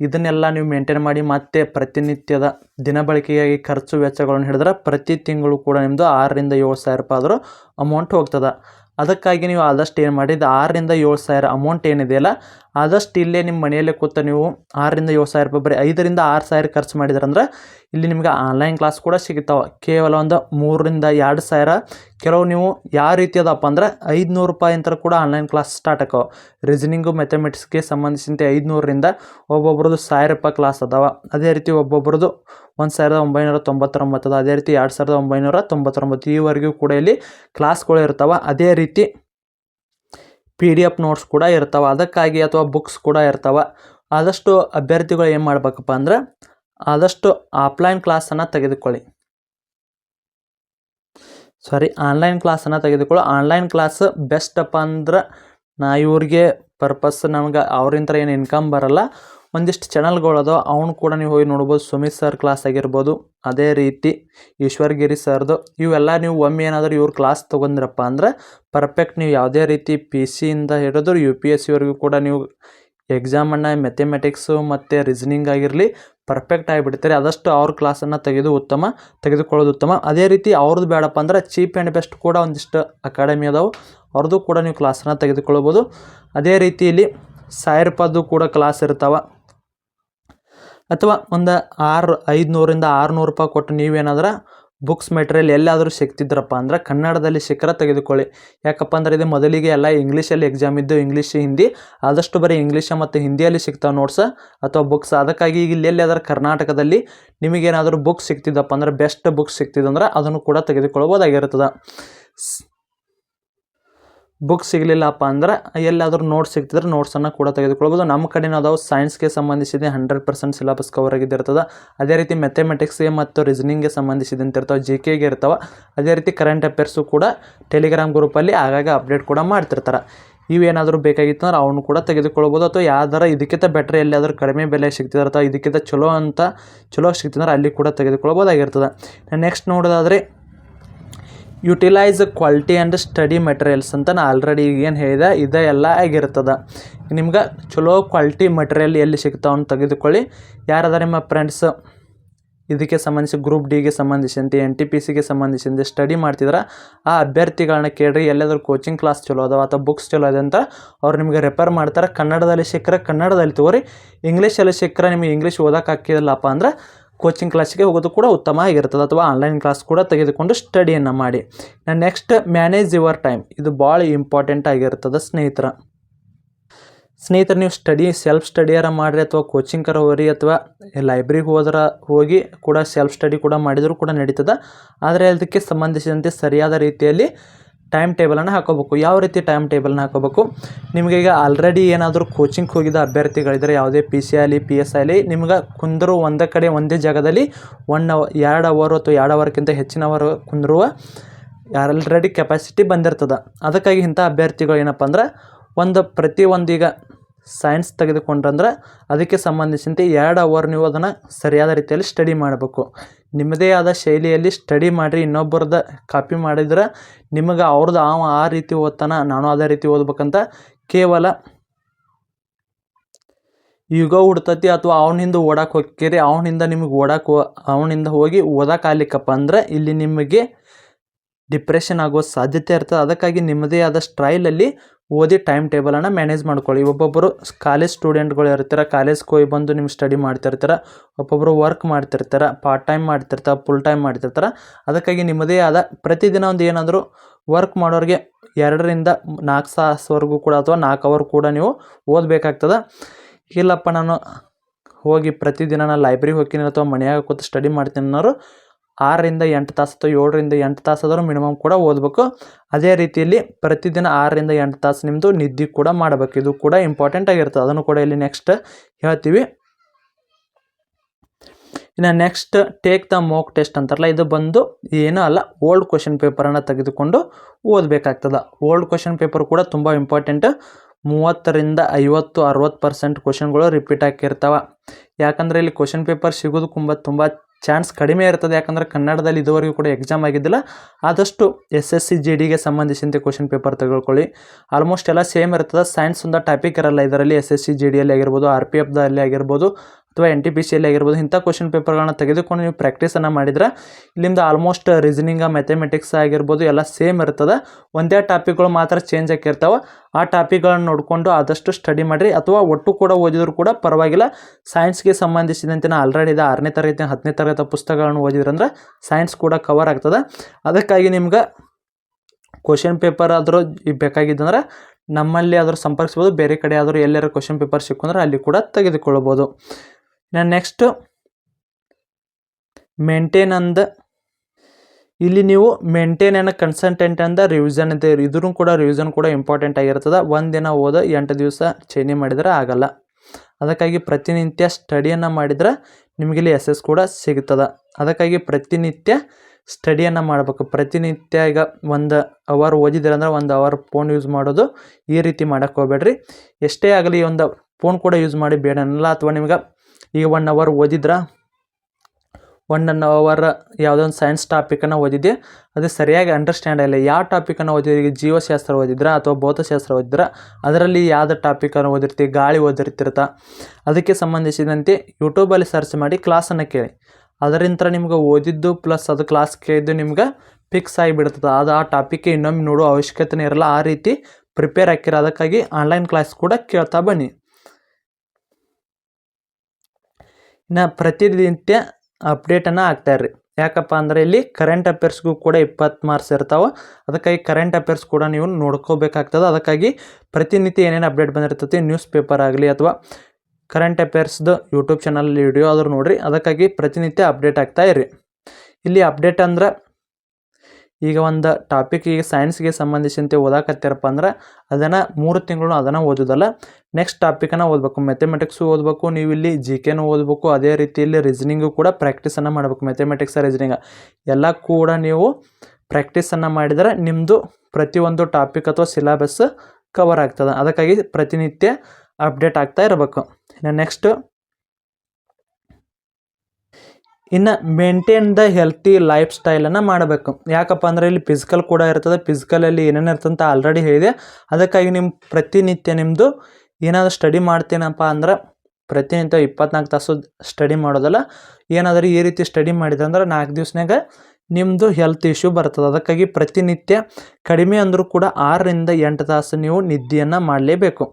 ಇದನ್ನೆಲ್ಲ ನೀವು ಮೇಂಟೈನ್ ಮಾಡಿ ಮತ್ತೆ ಪ್ರತಿನಿತ್ಯದ ದಿನಬಳಕೆಗಾಗಿ ಖರ್ಚು ವೆಚ್ಚಗಳನ್ನು ಹಿಡಿದ್ರೆ ಪ್ರತಿ ತಿಂಗಳು ಕೂಡ ನಿಮ್ಮದು ಆರರಿಂದ ಏಳು ಸಾವಿರ ರೂಪಾಯಿ ಆದರೂ ಅಮೌಂಟ್ ಹೋಗ್ತದೆ. ಅದಕ್ಕಾಗಿ ನೀವು ಆದಷ್ಟು ಏನು ಮಾಡಿ ಆರರಿಂದ ಏಳು ಸಾವಿರ ಅಮೌಂಟ್ ಏನಿದೆಯಲ್ಲ ಆದಷ್ಟು ಇಲ್ಲೇ ನಿಮ್ಮ ಮನೆಯಲ್ಲೇ ಕೂತ ನೀವು ಆರರಿಂದ ಏಳು ಸಾವಿರ ರೂಪಾಯಿ, ಬರೀ ಐದರಿಂದ ಆರು ಸಾವಿರ ಖರ್ಚು ಮಾಡಿದ್ರಂದ್ರೆ ಇಲ್ಲಿ ನಿಮಗೆ ಆನ್ಲೈನ್ ಕ್ಲಾಸ್ ಕೂಡ ಸಿಗ್ತಾವೆ. ಕೇವಲ ಒಂದು ಮೂರರಿಂದ ಎರಡು ಸಾವಿರ. ಕೆಲವು ನೀವು ಯಾವ ರೀತಿ ಅದಪ್ಪ ಅಂದ್ರೆ ಐದುನೂರು ರೂಪಾಯಿ ಅಂತ ಕೂಡ ಆನ್ಲೈನ್ ಕ್ಲಾಸ್ ಸ್ಟಾರ್ಟ್ ಆಕವು ರೀಸನಿಂಗು ಮೆಥಮೆಟಿಕ್ಸ್ಗೆ ಸಂಬಂಧಿಸಿದಂತೆ ಐದುನೂರರಿಂದ ಒಬ್ಬೊಬ್ರದ್ದು ಸಾವಿರ ರೂಪಾಯಿ ಕ್ಲಾಸ್ ಅದಾವ. ಅದೇ ರೀತಿ ಒಬ್ಬೊಬ್ರದ್ದು ಒಂದು ಸಾವಿರದ ಒಂಬೈನೂರ ತೊಂಬತ್ತೊಂಬತ್ತು ಅದೇ ರೀತಿ ಎರಡು ಸಾವಿರದ ಒಂಬೈನೂರ ತೊಂಬತ್ತೊಂಬತ್ತು. ಈವರೆಗೂ ಕೂಡ ಇಲ್ಲಿ ಕ್ಲಾಸ್ಗಳು ಇರ್ತಾವೆ. ಅದೇ ರೀತಿ ಪಿ ಡಿ ಎಫ್ ನೋಟ್ಸ್ ಕೂಡ ಇರ್ತಾವೆ, ಅದಕ್ಕಾಗಿ ಅಥವಾ ಬುಕ್ಸ್ ಕೂಡ ಇರ್ತಾವೆ. ಆದಷ್ಟು ಅಭ್ಯರ್ಥಿಗಳು ಏನು ಮಾಡ್ಬೇಕಪ್ಪ ಅಂದ್ರೆ, ಆದಷ್ಟು ಆಫ್ಲೈನ್ ಕ್ಲಾಸನ್ನು ತೆಗೆದುಕೊಳ್ಳಿ. ಸಾರಿ ಆನ್ಲೈನ್ ಕ್ಲಾಸನ್ನು ತೆಗೆದುಕೊಳ್ಳಿ. ಆನ್ಲೈನ್ ಕ್ಲಾಸ್ ಬೆಸ್ಟಪ್ಪ ಅಂದ್ರೆ, ನಾ ಇವ್ರಿಗೆ ಪರ್ಪಸ್ ನಮ್ಗೆ ಅವ್ರಿಂದ ಏನು ಇನ್ಕಮ್ ಬರಲ್ಲ. ಒಂದಿಷ್ಟು ಚಾನಲ್ಗಳು ಅದಾವ ಅವ್ನು ಕೂಡ ನೀವು ಹೋಗಿ ನೋಡ್ಬೋದು. ಸುಮಿತ್ ಸರ್ ಕ್ಲಾಸ್ ಆಗಿರ್ಬೋದು. ಅದೇ ರೀತಿ ಈಶ್ವರ್ಗಿರಿ ಸರ್ದು. ಇವೆಲ್ಲ ನೀವು ಒಮ್ಮೆ ಏನಾದರೂ ಇವ್ರ ಕ್ಲಾಸ್ ತೊಗೊಂಡ್ರಪ್ಪ ಅಂದ್ರೆ ಪರ್ಫೆಕ್ಟ್ ನೀವು ಯಾವುದೇ ರೀತಿ ಪಿ ಸಿಯಿಂದ ಹಿಡಿದ್ರು ಯು ಪಿ ಎಸ್ ಸಿವರೆಗೂ ಕೂಡ ನೀವು ಎಕ್ಸಾಮನ್ನು ಮೆಥೆಮೆಟಿಕ್ಸು ಮತ್ತು ರೀಸನಿಂಗ್ ಆಗಿರಲಿ ಪರ್ಫೆಕ್ಟ್ ಆಗಿಬಿಡ್ತಾರೆ. ಆದಷ್ಟು ಅವ್ರ ಕ್ಲಾಸನ್ನು ತೆಗೆದು ಉತ್ತಮ, ತೆಗೆದುಕೊಳ್ಳೋದು ಉತ್ತಮ. ಅದೇ ರೀತಿ ಅವ್ರದ್ದು ಬೇಡಪ್ಪ ಅಂದ್ರೆ ಚೀಪ್ ಆ್ಯಂಡ್ ಬೆಸ್ಟ್ ಕೂಡ ಒಂದಿಷ್ಟು ಅಕಾಡೆಮಿ ಅದಾವೆ. ಅವ್ರದ್ದು ಕೂಡ ನೀವು ಕ್ಲಾಸನ್ನು ತೆಗೆದುಕೊಳ್ಬೋದು. ಅದೇ ರೀತಿಯಲ್ಲಿ ರೂಪಾಯ್ದು ಕೂಡ ಕ್ಲಾಸ್ ಇರ್ತಾವೆ. ಅಥವಾ ಒಂದು ಆರು, ಐದುನೂರಿಂದ ಆರುನೂರು ರೂಪಾಯಿ ಕೊಟ್ಟು ನೀವೇನಾದ್ರೆ ಬುಕ್ಸ್ ಮೆಟೀರಿಯಲ್ ಎಲ್ಲಾದರೂ ಸಿಗ್ತಿದ್ರಪ್ಪ ಅಂದ್ರೆ ಕನ್ನಡದಲ್ಲಿ ಸಿಕ್ಕರೆ ತೆಗೆದುಕೊಳ್ಳಿ. ಯಾಕಪ್ಪ ಅಂದ್ರೆ ಇದು ಮೊದಲಿಗೆ ಎಲ್ಲ ಇಂಗ್ಲೀಷಲ್ಲಿ ಎಕ್ಸಾಮ್ ಇದ್ದು ಇಂಗ್ಲೀಷ್ ಹಿಂದಿ ಆದಷ್ಟು ಬರೀ ಇಂಗ್ಲೀಷ ಮತ್ತು ಹಿಂದಿಯಲ್ಲಿ ಸಿಗ್ತಾವೆ ನೋಟ್ಸ್ ಅಥವಾ ಬುಕ್ಸ್ ಅದಕ್ಕಾಗಿ ಈಗ ಇಲ್ಲಿ ಎಲ್ಲಾದ್ರೂ ಕರ್ನಾಟಕದಲ್ಲಿ ನಿಮಗೇನಾದರೂ ಬುಕ್ಸ್ ಸಿಗ್ತಿದ್ದಪ್ಪ ಅಂದ್ರೆ ಬೆಸ್ಟ್ ಬುಕ್ಸ್ ಸಿಗ್ತಿದ್ದಂದ್ರೆ ಅದನ್ನು ಕೂಡ ತೆಗೆದುಕೊಳ್ಬೋದಾಗಿರ್ತದೆ ಸ್- ಬುಕ್ ಸಿಗಲಿಲ್ಲಪ್ಪ ಅಂದ್ರೆ ಎಲ್ಲಾದರೂ ನೋಟ್ಸ್ ಸಿಗ್ತಿದ್ರೆ ನೋಟ್ಸನ್ನು ಕೂಡ ತೆಗೆದುಕೊಳ್ಬೋದು. ನಮ್ಮ ಕಡೆನೂ ಅದಾವೆ ಸೈನ್ಸ್ಗೆ ಸಂಬಂಧಿಸಿದ ಹಂಡ್ರೆಡ್ ಪರ್ಸೆಂಟ್ ಸಿಲೆಬಸ್ ಕವರ್ ಆಗಿದ್ದಿರ್ತದೆ ಅದೇ ರೀತಿ ಮೆಥಮೆಟಿಕ್ಸ್ಗೆ ಮತ್ತು ರೀಸನಿಂಗ್ಗೆ ಸಂಬಂಧಿಸಿದಂತೆ ಇರ್ತಾವೆ ಜಿ ಕೆಗೆ ಇರ್ತಾವೆ. ಅದೇ ರೀತಿ ಕರೆಂಟ್ ಅಫೇರ್ಸು ಕೂಡ ಟೆಲಿಗ್ರಾಮ್ ಗ್ರೂಪಲ್ಲಿ ಆಗಾಗ ಅಪ್ಡೇಟ್ ಕೂಡ ಮಾಡ್ತಿರ್ತಾರೆ. ಇವೇನಾದರೂ ಬೇಕಾಗಿತ್ತು ಅಂದ್ರೆ ಅವನು ಕೂಡ ತೆಗೆದುಕೊಳ್ಬೋದು. ಅಥವಾ ಯಾವ್ದಾರ ಇದಕ್ಕಿಂತ ಬೆಟ್ರ್ ಎಲ್ಲಿಯಾದ್ರೂ ಕಡಿಮೆ ಬೆಲೆ ಸಿಗ್ತಿದ್ರೆ ಅಥವಾ ಇದಕ್ಕಿಂತ ಚಲೋ ಅಂತ, ಚಲೋ ಸಿಗ್ತಿದ್ರೆ ಅಲ್ಲಿ ಕೂಡ ತೆಗೆದುಕೊಳ್ಬೋದಾಗಿರ್ತದೆ. ನೆಕ್ಸ್ಟ್ ನೋಡೋದಾದರೆ utilise quality and study materials ಅಂತ ನಾನು ಆಲ್ರೆಡಿ ಏನು ಹೇಳಿದೆ, ಇದು ಎಲ್ಲ ಆಗಿರ್ತದೆ. ನಿಮ್ಗೆ ಚಲೋ ಕ್ವಾಲಿಟಿ ಮೆಟೀರಿಯಲ್ ಎಲ್ಲಿ ಸಿಗ್ತಾವೆ ಅಂತ ತೆಗೆದುಕೊಳ್ಳಿ. ಯಾರದಾರ ನಿಮ್ಮ ಫ್ರೆಂಡ್ಸ್ ಇದಕ್ಕೆ ಸಂಬಂಧಿಸಿ ಗ್ರೂಪ್ ಡಿಗೆ ಸಂಬಂಧಿಸಿದಂತೆ ಎನ್ ಟಿ ಪಿ ಸಿಗೆ ಸಂಬಂಧಿಸಿದಂತೆ ಸ್ಟಡಿ ಮಾಡ್ತಿದ್ರೆ, ಆ ಅಭ್ಯರ್ಥಿಗಳನ್ನ ಕೇಳಿರಿ ಎಲ್ಲಾದರೂ ಕೋಚಿಂಗ್ ಕ್ಲಾಸ್ ಚಲೋ ಅದಾವ ಅಥವಾ ಬುಕ್ಸ್ ಚಲೋ ಇದೆ ಅಂತ ಅವ್ರು ನಿಮಗೆ ರೆಫರ್ ಮಾಡ್ತಾರೆ. ಕನ್ನಡದಲ್ಲಿ ಸಿಕ್ಕರೆ ಕನ್ನಡದಲ್ಲಿ ತಗೋರಿ. ಇಂಗ್ಲೀಷಲ್ಲಿ ಸಿಕ್ಕರೆ ನಿಮಗೆ ಇಂಗ್ಲೀಷ್ ಓದೋಕೆ ಅಂದ್ರೆ ಕೋಚಿಂಗ್ ಕ್ಲಾಸಿಗೆ ಹೋಗೋದು ಕೂಡ ಉತ್ತಮ ಆಗಿರ್ತದೆ ಅಥವಾ ಆನ್ಲೈನ್ ಕ್ಲಾಸ್ ಕೂಡ ತೆಗೆದುಕೊಂಡು ಸ್ಟಡಿಯನ್ನು ಮಾಡಿ. ನೆಕ್ಸ್ಟ್ ಮ್ಯಾನೇಜ್ ಯುವರ್ ಟೈಮ್ ಇದು ಭಾಳ ಇಂಪಾರ್ಟೆಂಟ್ ಆಗಿರ್ತದೆ ಸ್ನೇಹಿತರ. ಸ್ನೇಹಿತರೆ, ನೀವು ಸ್ಟಡಿ ಸೆಲ್ಫ್ ಸ್ಟಡಿಯಾರ ಮಾಡಿರಿ ಅಥವಾ ಕೋಚಿಂಗ್ಕರ ಹೋಗ್ರಿ ಅಥವಾ ಲೈಬ್ರರಿಗೆ ಹೋದ್ರ, ಹೋಗಿ ಕೂಡ ಸೆಲ್ಫ್ ಸ್ಟಡಿ ಕೂಡ ಮಾಡಿದರೂ ಕೂಡ ನಡೀತದೆ. ಆದರೆ ಅದಕ್ಕೆ ಸಂಬಂಧಿಸಿದಂತೆ ಸರಿಯಾದ ರೀತಿಯಲ್ಲಿ ಟೈಮ್ ಟೇಬಲನ್ನು ಹಾಕೋಬೇಕು. ಯಾವ ರೀತಿ ಟೈಮ್ ಟೇಬಲ್ನ ಹಾಕೋಬೇಕು? ನಿಮಗೆ ಈಗ ಆಲ್ರೆಡಿ ಏನಾದರೂ ಕೋಚಿಂಗ್ ಹೋಗಿದ ಅಭ್ಯರ್ಥಿಗಳಿದ್ದರೆ ಯಾವುದೇ ಪಿ ಸಿ ಆಗಲಿ ಪಿ ಎಸ್ ಆಗಲಿ, ನಿಮ್ಗೆ ಕುಂದರೂ ಒಂದೇ ಕಡೆ ಒಂದೇ ಜಾಗದಲ್ಲಿ ಒನ್ ಅವರ್ ಎರಡು ಅವರ್ ಅಥವಾ ಎರಡು ಅವರ್ಗಿಂತ ಹೆಚ್ಚಿನ ಅವರ್ ಕುಂದಿರುವ ಆಲ್ರೆಡಿ ಕೆಪಾಸಿಟಿ ಬಂದಿರ್ತದೆ. ಅದಕ್ಕಾಗಿ ಇಂಥ ಅಭ್ಯರ್ಥಿಗಳು ಏನಪ್ಪ ಅಂದ್ರೆ, ಒಂದು ಪ್ರತಿ ಒಂದು ಈಗ ಸೈನ್ಸ್ ತೆಗೆದುಕೊಂಡ್ರಂದ್ರೆ ಅದಕ್ಕೆ ಸಂಬಂಧಿಸಿದಂತೆ ಎರಡು ಅವರ್ ನೀವು ಅದನ್ನು ಸರಿಯಾದ ರೀತಿಯಲ್ಲಿ ಸ್ಟಡಿ ಮಾಡಬೇಕು. ನಿಮ್ಮದೇ ಆದ ಶೈಲಿಯಲ್ಲಿ ಸ್ಟಡಿ ಮಾಡಿರಿ, ಇನ್ನೊಬ್ಬರದ ಕಾಪಿ ಮಾಡಿದ್ರೆ ನಿಮಗೆ ಅವ್ರದ್ದು ಅವ ಆ ರೀತಿ ಓದ್ತಾನೆ, ನಾನು ಅದೇ ರೀತಿ ಓದ್ಬೇಕಂತ ಕೇವಲ ಈಗ ಹುಡ್ತತಿ ಅಥವಾ ಅವನಿಂದ ಓಡಕ್ಕೆ ಹೋಗ್ತೀರಿ, ಅವನಿಂದ ನಿಮಗೆ ಓಡಕ್ಕೆ ಅವನಿಂದ ಹೋಗಿ ಓದಕ್ಕೆ ಆಗ್ಲಿಕ್ಕಪ್ಪ ಅಂದ್ರೆ ಇಲ್ಲಿ ನಿಮಗೆ ಡಿಪ್ರೆಷನ್ ಆಗೋ ಸಾಧ್ಯತೆ ಇರ್ತದೆ. ಅದಕ್ಕಾಗಿ ನಿಮ್ಮದೇ ಆದ ಸ್ಟ್ರೈಲಲ್ಲಿ ಓದಿ ಟೈಮ್ ಟೇಬಲನ್ನು ಮ್ಯಾನೇಜ್ ಮಾಡ್ಕೊಳ್ಳಿ. ಒಬ್ಬೊಬ್ಬರು ಕಾಲೇಜ್ ಸ್ಟೂಡೆಂಟ್ಗಳು ಇರ್ತಾರೆ ಕಾಲೇಜ್ಗೆ ಹೋಗಿ ಬಂದು ನಿಮ್ಮ ಸ್ಟಡಿ ಮಾಡ್ತಿರ್ತಾರೆ ಒಬ್ಬೊಬ್ಬರು ವರ್ಕ್ ಮಾಡ್ತಿರ್ತಾರೆ ಪಾರ್ಟ್ ಟೈಮ್ ಮಾಡ್ತಿರ್ತಾರೆ ಫುಲ್ ಟೈಮ್ ಮಾಡ್ತಿರ್ತಾರೆ ಅದಕ್ಕಾಗಿ ನಿಮ್ಮದೇ ಆದ ಪ್ರತಿದಿನ ಒಂದು ಏನಾದರೂ ವರ್ಕ್ ಮಾಡೋರಿಗೆ ಎರಡರಿಂದ ನಾಲ್ಕು ತಾಸವರೆಗೂ ಕೂಡ ಅಥವಾ ನಾಲ್ಕು ಅವರ್ ಕೂಡ ನೀವು ಓದಬೇಕಾಗ್ತದೆ. ಇಲ್ಲಪ್ಪ ನಾನು ಹೋಗಿ ಪ್ರತಿದಿನ ನಾನು ಲೈಬ್ರರಿಗೆ ಹೋಗ್ತೀನಿ ಅಥವಾ ಮನೆಯಾಗ ಕೂತು ಸ್ಟಡಿ ಮಾಡ್ತೀನಿ ಅನ್ನೋರು ಆರರಿಂದ ಎಂಟು ತಾಸು ಅಥವಾ ಏಳರಿಂದ ಎಂಟು ತಾಸಾದರೂ ಮಿನಿಮಮ್ ಕೂಡ ಓದಬೇಕು. ಅದೇ ರೀತಿಯಲ್ಲಿ ಪ್ರತಿದಿನ ಆರರಿಂದ ಎಂಟು ತಾಸು ನಿಮ್ಮದು ನಿದ್ದೆ ಕೂಡ ಮಾಡಬೇಕು. ಇದು ಕೂಡ ಇಂಪಾರ್ಟೆಂಟ್ ಆಗಿರ್ತದೆ ಅದನ್ನು ಕೂಡ ಇಲ್ಲಿ ನೆಕ್ಸ್ಟ್ ಹೇಳ್ತೀವಿ. ಇನ್ನು next take the mock test ಅಂತಾರಲ್ಲ, ಇದು ಬಂದು ಏನೂ ಅಲ್ಲ ಓಲ್ಡ್ ಕ್ವಶನ್ ಪೇಪರನ್ನು ತೆಗೆದುಕೊಂಡು ಓದಬೇಕಾಗ್ತದೆ. ಓಲ್ಡ್ ಕ್ವಶನ್ ಪೇಪರ್ ಕೂಡ ತುಂಬ ಇಂಪಾರ್ಟೆಂಟ್ ಮೂವತ್ತರಿಂದ ಐವತ್ತು, ಅರವತ್ತು ಪರ್ಸೆಂಟ್ ಕ್ವಶನ್ಗಳು ರಿಪೀಟ್ ಆಗಿರ್ತಾವೆ ಯಾಕಂದರೆ ಇಲ್ಲಿ ಕ್ವಶನ್ ಪೇಪರ್ ಸಿಗೋದು ತುಂಬ ತುಂಬ ಚಾನ್ಸ್ ಕಡಿಮೆ ಇರ್ತದೆ. ಯಾಕಂದರೆ ಕನ್ನಡದಲ್ಲಿ ಇದುವರೆಗೂ ಕೂಡ ಎಕ್ಸಾಮ್ ಆಗಿದ್ದಿಲ್ಲ. ಆದಷ್ಟು ಎಸ್ ಎಸ್ ಸಿ ಜಿ ಡಿಗೆ ಸಂಬಂಧಿಸಿದಂತೆ ಕ್ವಶನ್ ಪೇಪರ್ ತೆಗೆದುಕೊಳ್ಳಿ. ಆಲ್ಮೋಸ್ಟ್ ಎಲ್ಲ ಸೇಮ್ ಇರ್ತದೆ. ಸೈನ್ಸ್ ಒಂದು ಟಾಪಿಕ್ ಇರಲ್ಲ. ಇದರಲ್ಲಿ ಎಸ್ ಎಸ್ ಸಿ ಜಿ ಡಿಯಲ್ಲಿ ಆಗಿರ್ಬೋದು ಆರ್ ಪಿ ಎಫ್ದಲ್ಲಿ ಆಗಿರ್ಬೋದು ಅಥವಾ ಎನ್ ಟಿ ಪಿ ಸಿಯಲ್ಲಿ ಆಗಿರ್ಬೋದು, ಇಂಥ ಕ್ವಶನ್ ಪೇಪರ್ಗಳನ್ನ ತೆಗೆದುಕೊಂಡು ನೀವು ಪ್ರಾಕ್ಟೀಸನ್ನು ಮಾಡಿದ್ರೆ ಇಲ್ಲಿಂದ ಆಲ್ಮೋಸ್ಟ್ ರೀಸನಿಂಗ ಮ್ಯಾಥಮೆಟಿಕ್ಸ್ ಆಗಿರ್ಬೋದು, ಎಲ್ಲ ಸೇಮ್ ಇರ್ತದೆ. ಒಂದೇ ಟಾಪಿಕ್ಗಳು ಮಾತ್ರ ಚೇಂಜ್ ಆಗಿರ್ತಾವೆ. ಆ ಟಾಪಿಕ್ಗಳನ್ನ ನೋಡಿಕೊಂಡು ಆದಷ್ಟು ಸ್ಟಡಿ ಮಾಡಿರಿ. ಅಥವಾ ಒಟ್ಟು ಕೂಡ ಓದಿದ್ರು ಕೂಡ ಪರವಾಗಿಲ್ಲ. ಸೈನ್ಸ್ಗೆ ಸಂಬಂಧಿಸಿದಂತೆ ಆಲ್ರೆಡಿ ಇದೆ ಆರನೇ ತರಗತಿ, ಹತ್ತನೇ ತರಗತಿ ಪುಸ್ತಕಗಳನ್ನು ಓದಿದ್ರಂದ್ರೆ ಸೈನ್ಸ್ ಕೂಡ ಕವರ್ ಆಗ್ತದೆ. ಅದಕ್ಕಾಗಿ ನಿಮ್ಗೆ ಕ್ವಶನ್ ಪೇಪರ್ ಆದರೂ ಬೇಕಾಗಿದ್ದಂದ್ರೆ ನಮ್ಮಲ್ಲಿ ಆದರೂ ಸಂಪರ್ಕಿಸ್ಬೋದು. ಬೇರೆ ಕಡೆ ಆದರೂ ಎಲ್ಲರ ಕ್ವಶನ್ ಪೇಪರ್ ಸಿಕ್ಕಂದ್ರೆ ಅಲ್ಲಿ ಕೂಡ ತೆಗೆದುಕೊಳ್ಳಬೋದು ಇನ್ನು ನೆಕ್ಸ್ಟ್ ಮೇಂಟೇನ್ ಅಂದ. ಇಲ್ಲಿ ನೀವು ಮೇಂಟೇನ್ ಆ್ಯಂಡ್ ಕನ್ಸಲ್ಟೆಂಟ್ ಅಂದ ರಿವಿಷನ್ ಅಂತ ಇದ್ರೂ ಕೂಡ ರಿವಿಷನ್ ಕೂಡ ಇಂಪಾರ್ಟೆಂಟ್ ಆಗಿರ್ತದೆ. ಒಂದಿನ ಓದ, ಎಂಟು ದಿವಸ ಚೇಂಜ್ ಮಾಡಿದರೆ ಆಗಲ್ಲ. ಅದಕ್ಕಾಗಿ ಪ್ರತಿನಿತ್ಯ ಸ್ಟಡಿಯನ್ನು ಮಾಡಿದ್ರೆ ನಿಮಗೆ ಇಲ್ಲಿ ಎಸ್ ಎಸ್ ಕೂಡ ಸಿಗ್ತದೆ. ಅದಕ್ಕಾಗಿ ಪ್ರತಿನಿತ್ಯ ಸ್ಟಡಿಯನ್ನು ಮಾಡಬೇಕು. ಪ್ರತಿನಿತ್ಯ ಈಗ ಒಂದು ಅವರ್ ಓದಿದ್ರೆ ಅಂದ್ರೆ ಒಂದು ಅವರ್ ಫೋನ್ ಯೂಸ್ ಮಾಡೋದು ಈ ರೀತಿ ಮಾಡೋಕ್ಕೆ ಹೋಗ್ಬೇಡ್ರಿ. ಎಷ್ಟೇ ಆಗಲಿ ಒಂದು ಫೋನ್ ಕೂಡ ಯೂಸ್ ಮಾಡಿ ಬೇಡ. ಅಥವಾ ನಿಮ್ಗೆ ಈಗ ಒನ್ ಅವರ್ ಓದಿದ್ರೆ ಒನ್ ಅನ್ ಅವರ್ ಯಾವುದೋ ಒಂದು ಸೈನ್ಸ್ ಟಾಪಿಕನ್ನು ಓದಿದ್ದೆ, ಅದು ಸರಿಯಾಗಿ ಅಂಡರ್ಸ್ಟ್ಯಾಂಡ್ ಆಗಿಲ್ಲ ಯಾವ ಟಾಪಿಕನ್ನು ಓದಿದ್ರಿ? ಈಗ ಜೀವಶಾಸ್ತ್ರ ಓದಿದ್ರೆ ಅಥವಾ ಭೌತಶಾಸ್ತ್ರ ಓದಿದ್ರೆ? ಅದರಲ್ಲಿ ಯಾವ್ದು ಟಾಪಿಕನ್ನು ಓದಿರ್ತಿ? ಗಾಳಿ ಓದಿರ್ತಿರ್ತ ಅದಕ್ಕೆ ಸಂಬಂಧಿಸಿದಂತೆ ಯೂಟ್ಯೂಬಲ್ಲಿ ಸರ್ಚ್ ಮಾಡಿ ಕ್ಲಾಸನ್ನು ಕೇಳಿ. ಅದರಿಂದ ನಿಮ್ಗೆ ಓದಿದ್ದು ಪ್ಲಸ್ ಅದು ಕ್ಲಾಸ್ ಕೇಳಿದ್ದು ನಿಮ್ಗೆ ಫಿಕ್ಸ್ ಆಗಿಬಿಡ್ತದೆ. ಅದು ಆ ಟಾಪಿಕ್ಗೆ ಇನ್ನೊಮ್ಮೆ ನೋಡೋ ಅವಶ್ಯಕತೆನೇ ಇರಲ್ಲ. ಆ ರೀತಿ ಪ್ರಿಪೇರ್ ಹಾಕಿರೋ ಅದಕ್ಕಾಗಿ ಆನ್ಲೈನ್ ಕ್ಲಾಸ್ ಕೂಡ ಕೇಳ್ತಾ ಬನ್ನಿ. ಇನ್ನು ಪ್ರತಿನಿತ್ಯ ಅಪ್ಡೇಟನ್ನು ಆಗ್ತಾಯಿರ್ರಿ ಯಾಕಪ್ಪ ಅಂದರೆ ಇಲ್ಲಿ ಕರೆಂಟ್ ಅಫೇರ್ಸ್ಗೂ ಕೂಡ ಇಪ್ಪತ್ತು ಮಾರ್ಕ್ಸ್ ಇರ್ತಾವೆ. ಅದಕ್ಕಾಗಿ ಕರೆಂಟ್ ಅಫೇರ್ಸ್ ಕೂಡ ನೀವು ನೋಡ್ಕೋಬೇಕಾಗ್ತದೆ. ಅದಕ್ಕಾಗಿ ಪ್ರತಿನಿತ್ಯ ಏನೇನು ಅಪ್ಡೇಟ್ ಬಂದಿರ್ತೈತಿ ನ್ಯೂಸ್ ಪೇಪರ್ ಆಗಲಿ ಅಥವಾ ಕರೆಂಟ್ ಅಫೇರ್ಸ್ದು ಯೂಟ್ಯೂಬ್ ಚಾನಲ್ ವಿಡಿಯೋ ಆದರೂ ನೋಡಿರಿ. ಅದಕ್ಕಾಗಿ ಪ್ರತಿನಿತ್ಯ ಅಪ್ಡೇಟ್ ಆಗ್ತಾ ಇರಿ ಇಲ್ಲಿ ಅಪ್ಡೇಟ್ ಅಂದ್ರೆ ಈಗ ಒಂದು ಟಾಪಿಕ್ ಈಗ ಸೈನ್ಸ್ಗೆ ಸಂಬಂಧಿಸಿದಂತೆ ಓದಾಕತ್ತಿರಪ್ಪ ಅಂದ್ರೆ ಅದನ್ನು ಮೂರು ತಿಂಗಳು ಅದನ್ನು ಓದೋದಲ್ಲ. ನೆಕ್ಸ್ಟ್ ಟಾಪಿಕನ್ನು ಓದಬೇಕು. ಮೆಥಮೆಟಿಕ್ಸು ಓದಬೇಕು. ನೀವು ಇಲ್ಲಿ ಜಿ ಕೆನೂ ಓದಬೇಕು. ಅದೇ ರೀತಿಯಲ್ಲಿ ರೀಸನಿಂಗು ಕೂಡ ಪ್ರಾಕ್ಟೀಸನ್ನು ಮಾಡಬೇಕು. ಮೆಥಮೆಟಿಕ್ಸ್ ರೀಸನಿಂಗ್ ಎಲ್ಲ ಕೂಡ ನೀವು ಪ್ರಾಕ್ಟೀಸನ್ನು ಮಾಡಿದರೆ ನಿಮ್ಮದು ಪ್ರತಿಯೊಂದು ಟಾಪಿಕ್ ಅಥವಾ ಸಿಲೆಬಸ್ ಕವರ್ ಆಗ್ತದೆ. ಅದಕ್ಕಾಗಿ ಪ್ರತಿನಿತ್ಯ ಅಪ್ಡೇಟ್ ಆಗ್ತಾ ಇರಬೇಕು. ಇನ್ನು ನೆಕ್ಸ್ಟು ಇನ್ನು ಮೇಂಟೈನ್ ದ ಹೆಲ್ತಿ ಲೈಫ್ ಸ್ಟೈಲನ್ನು ಮಾಡಬೇಕು. ಯಾಕಪ್ಪ ಅಂದರೆ ಇಲ್ಲಿ ಫಿಸಿಕಲ್ ಕೂಡ ಇರ್ತದೆ. ಫಿಸಿಕಲಲ್ಲಿ ಏನೇನು ಇರ್ತದೆ ಅಂತ ಆಲ್ರೆಡಿ ಹೇಳಿದೆ. ಅದಕ್ಕಾಗಿ ನಿಮ್ಮ ಪ್ರತಿನಿತ್ಯ ನಿಮ್ಮದು ಏನಾದರೂ ಸ್ಟಡಿ ಮಾಡ್ತೀನಪ್ಪ ಅಂದ್ರೆ ಪ್ರತಿನಿತ್ಯ ಇಪ್ಪತ್ನಾಲ್ಕು ತಾಸು ಸ್ಟಡಿ ಮಾಡೋದಲ್ಲ. ಏನಾದರೂ ಈ ರೀತಿ ಸ್ಟಡಿ ಮಾಡಿದೆ ಅಂದ್ರೆ ನಾಲ್ಕು ದಿವ್ಸನಾಗ ನಿಮ್ಮದು ಹೆಲ್ತ್ ಇಶ್ಯೂ ಬರ್ತದೆ. ಅದಕ್ಕಾಗಿ ಪ್ರತಿನಿತ್ಯ ಕಡಿಮೆ ಅಂದರೂ ಕೂಡ ಆರರಿಂದ ಎಂಟು ತಾಸು ನೀವು ನಿದ್ದೆಯನ್ನು ಮಾಡಲೇಬೇಕು.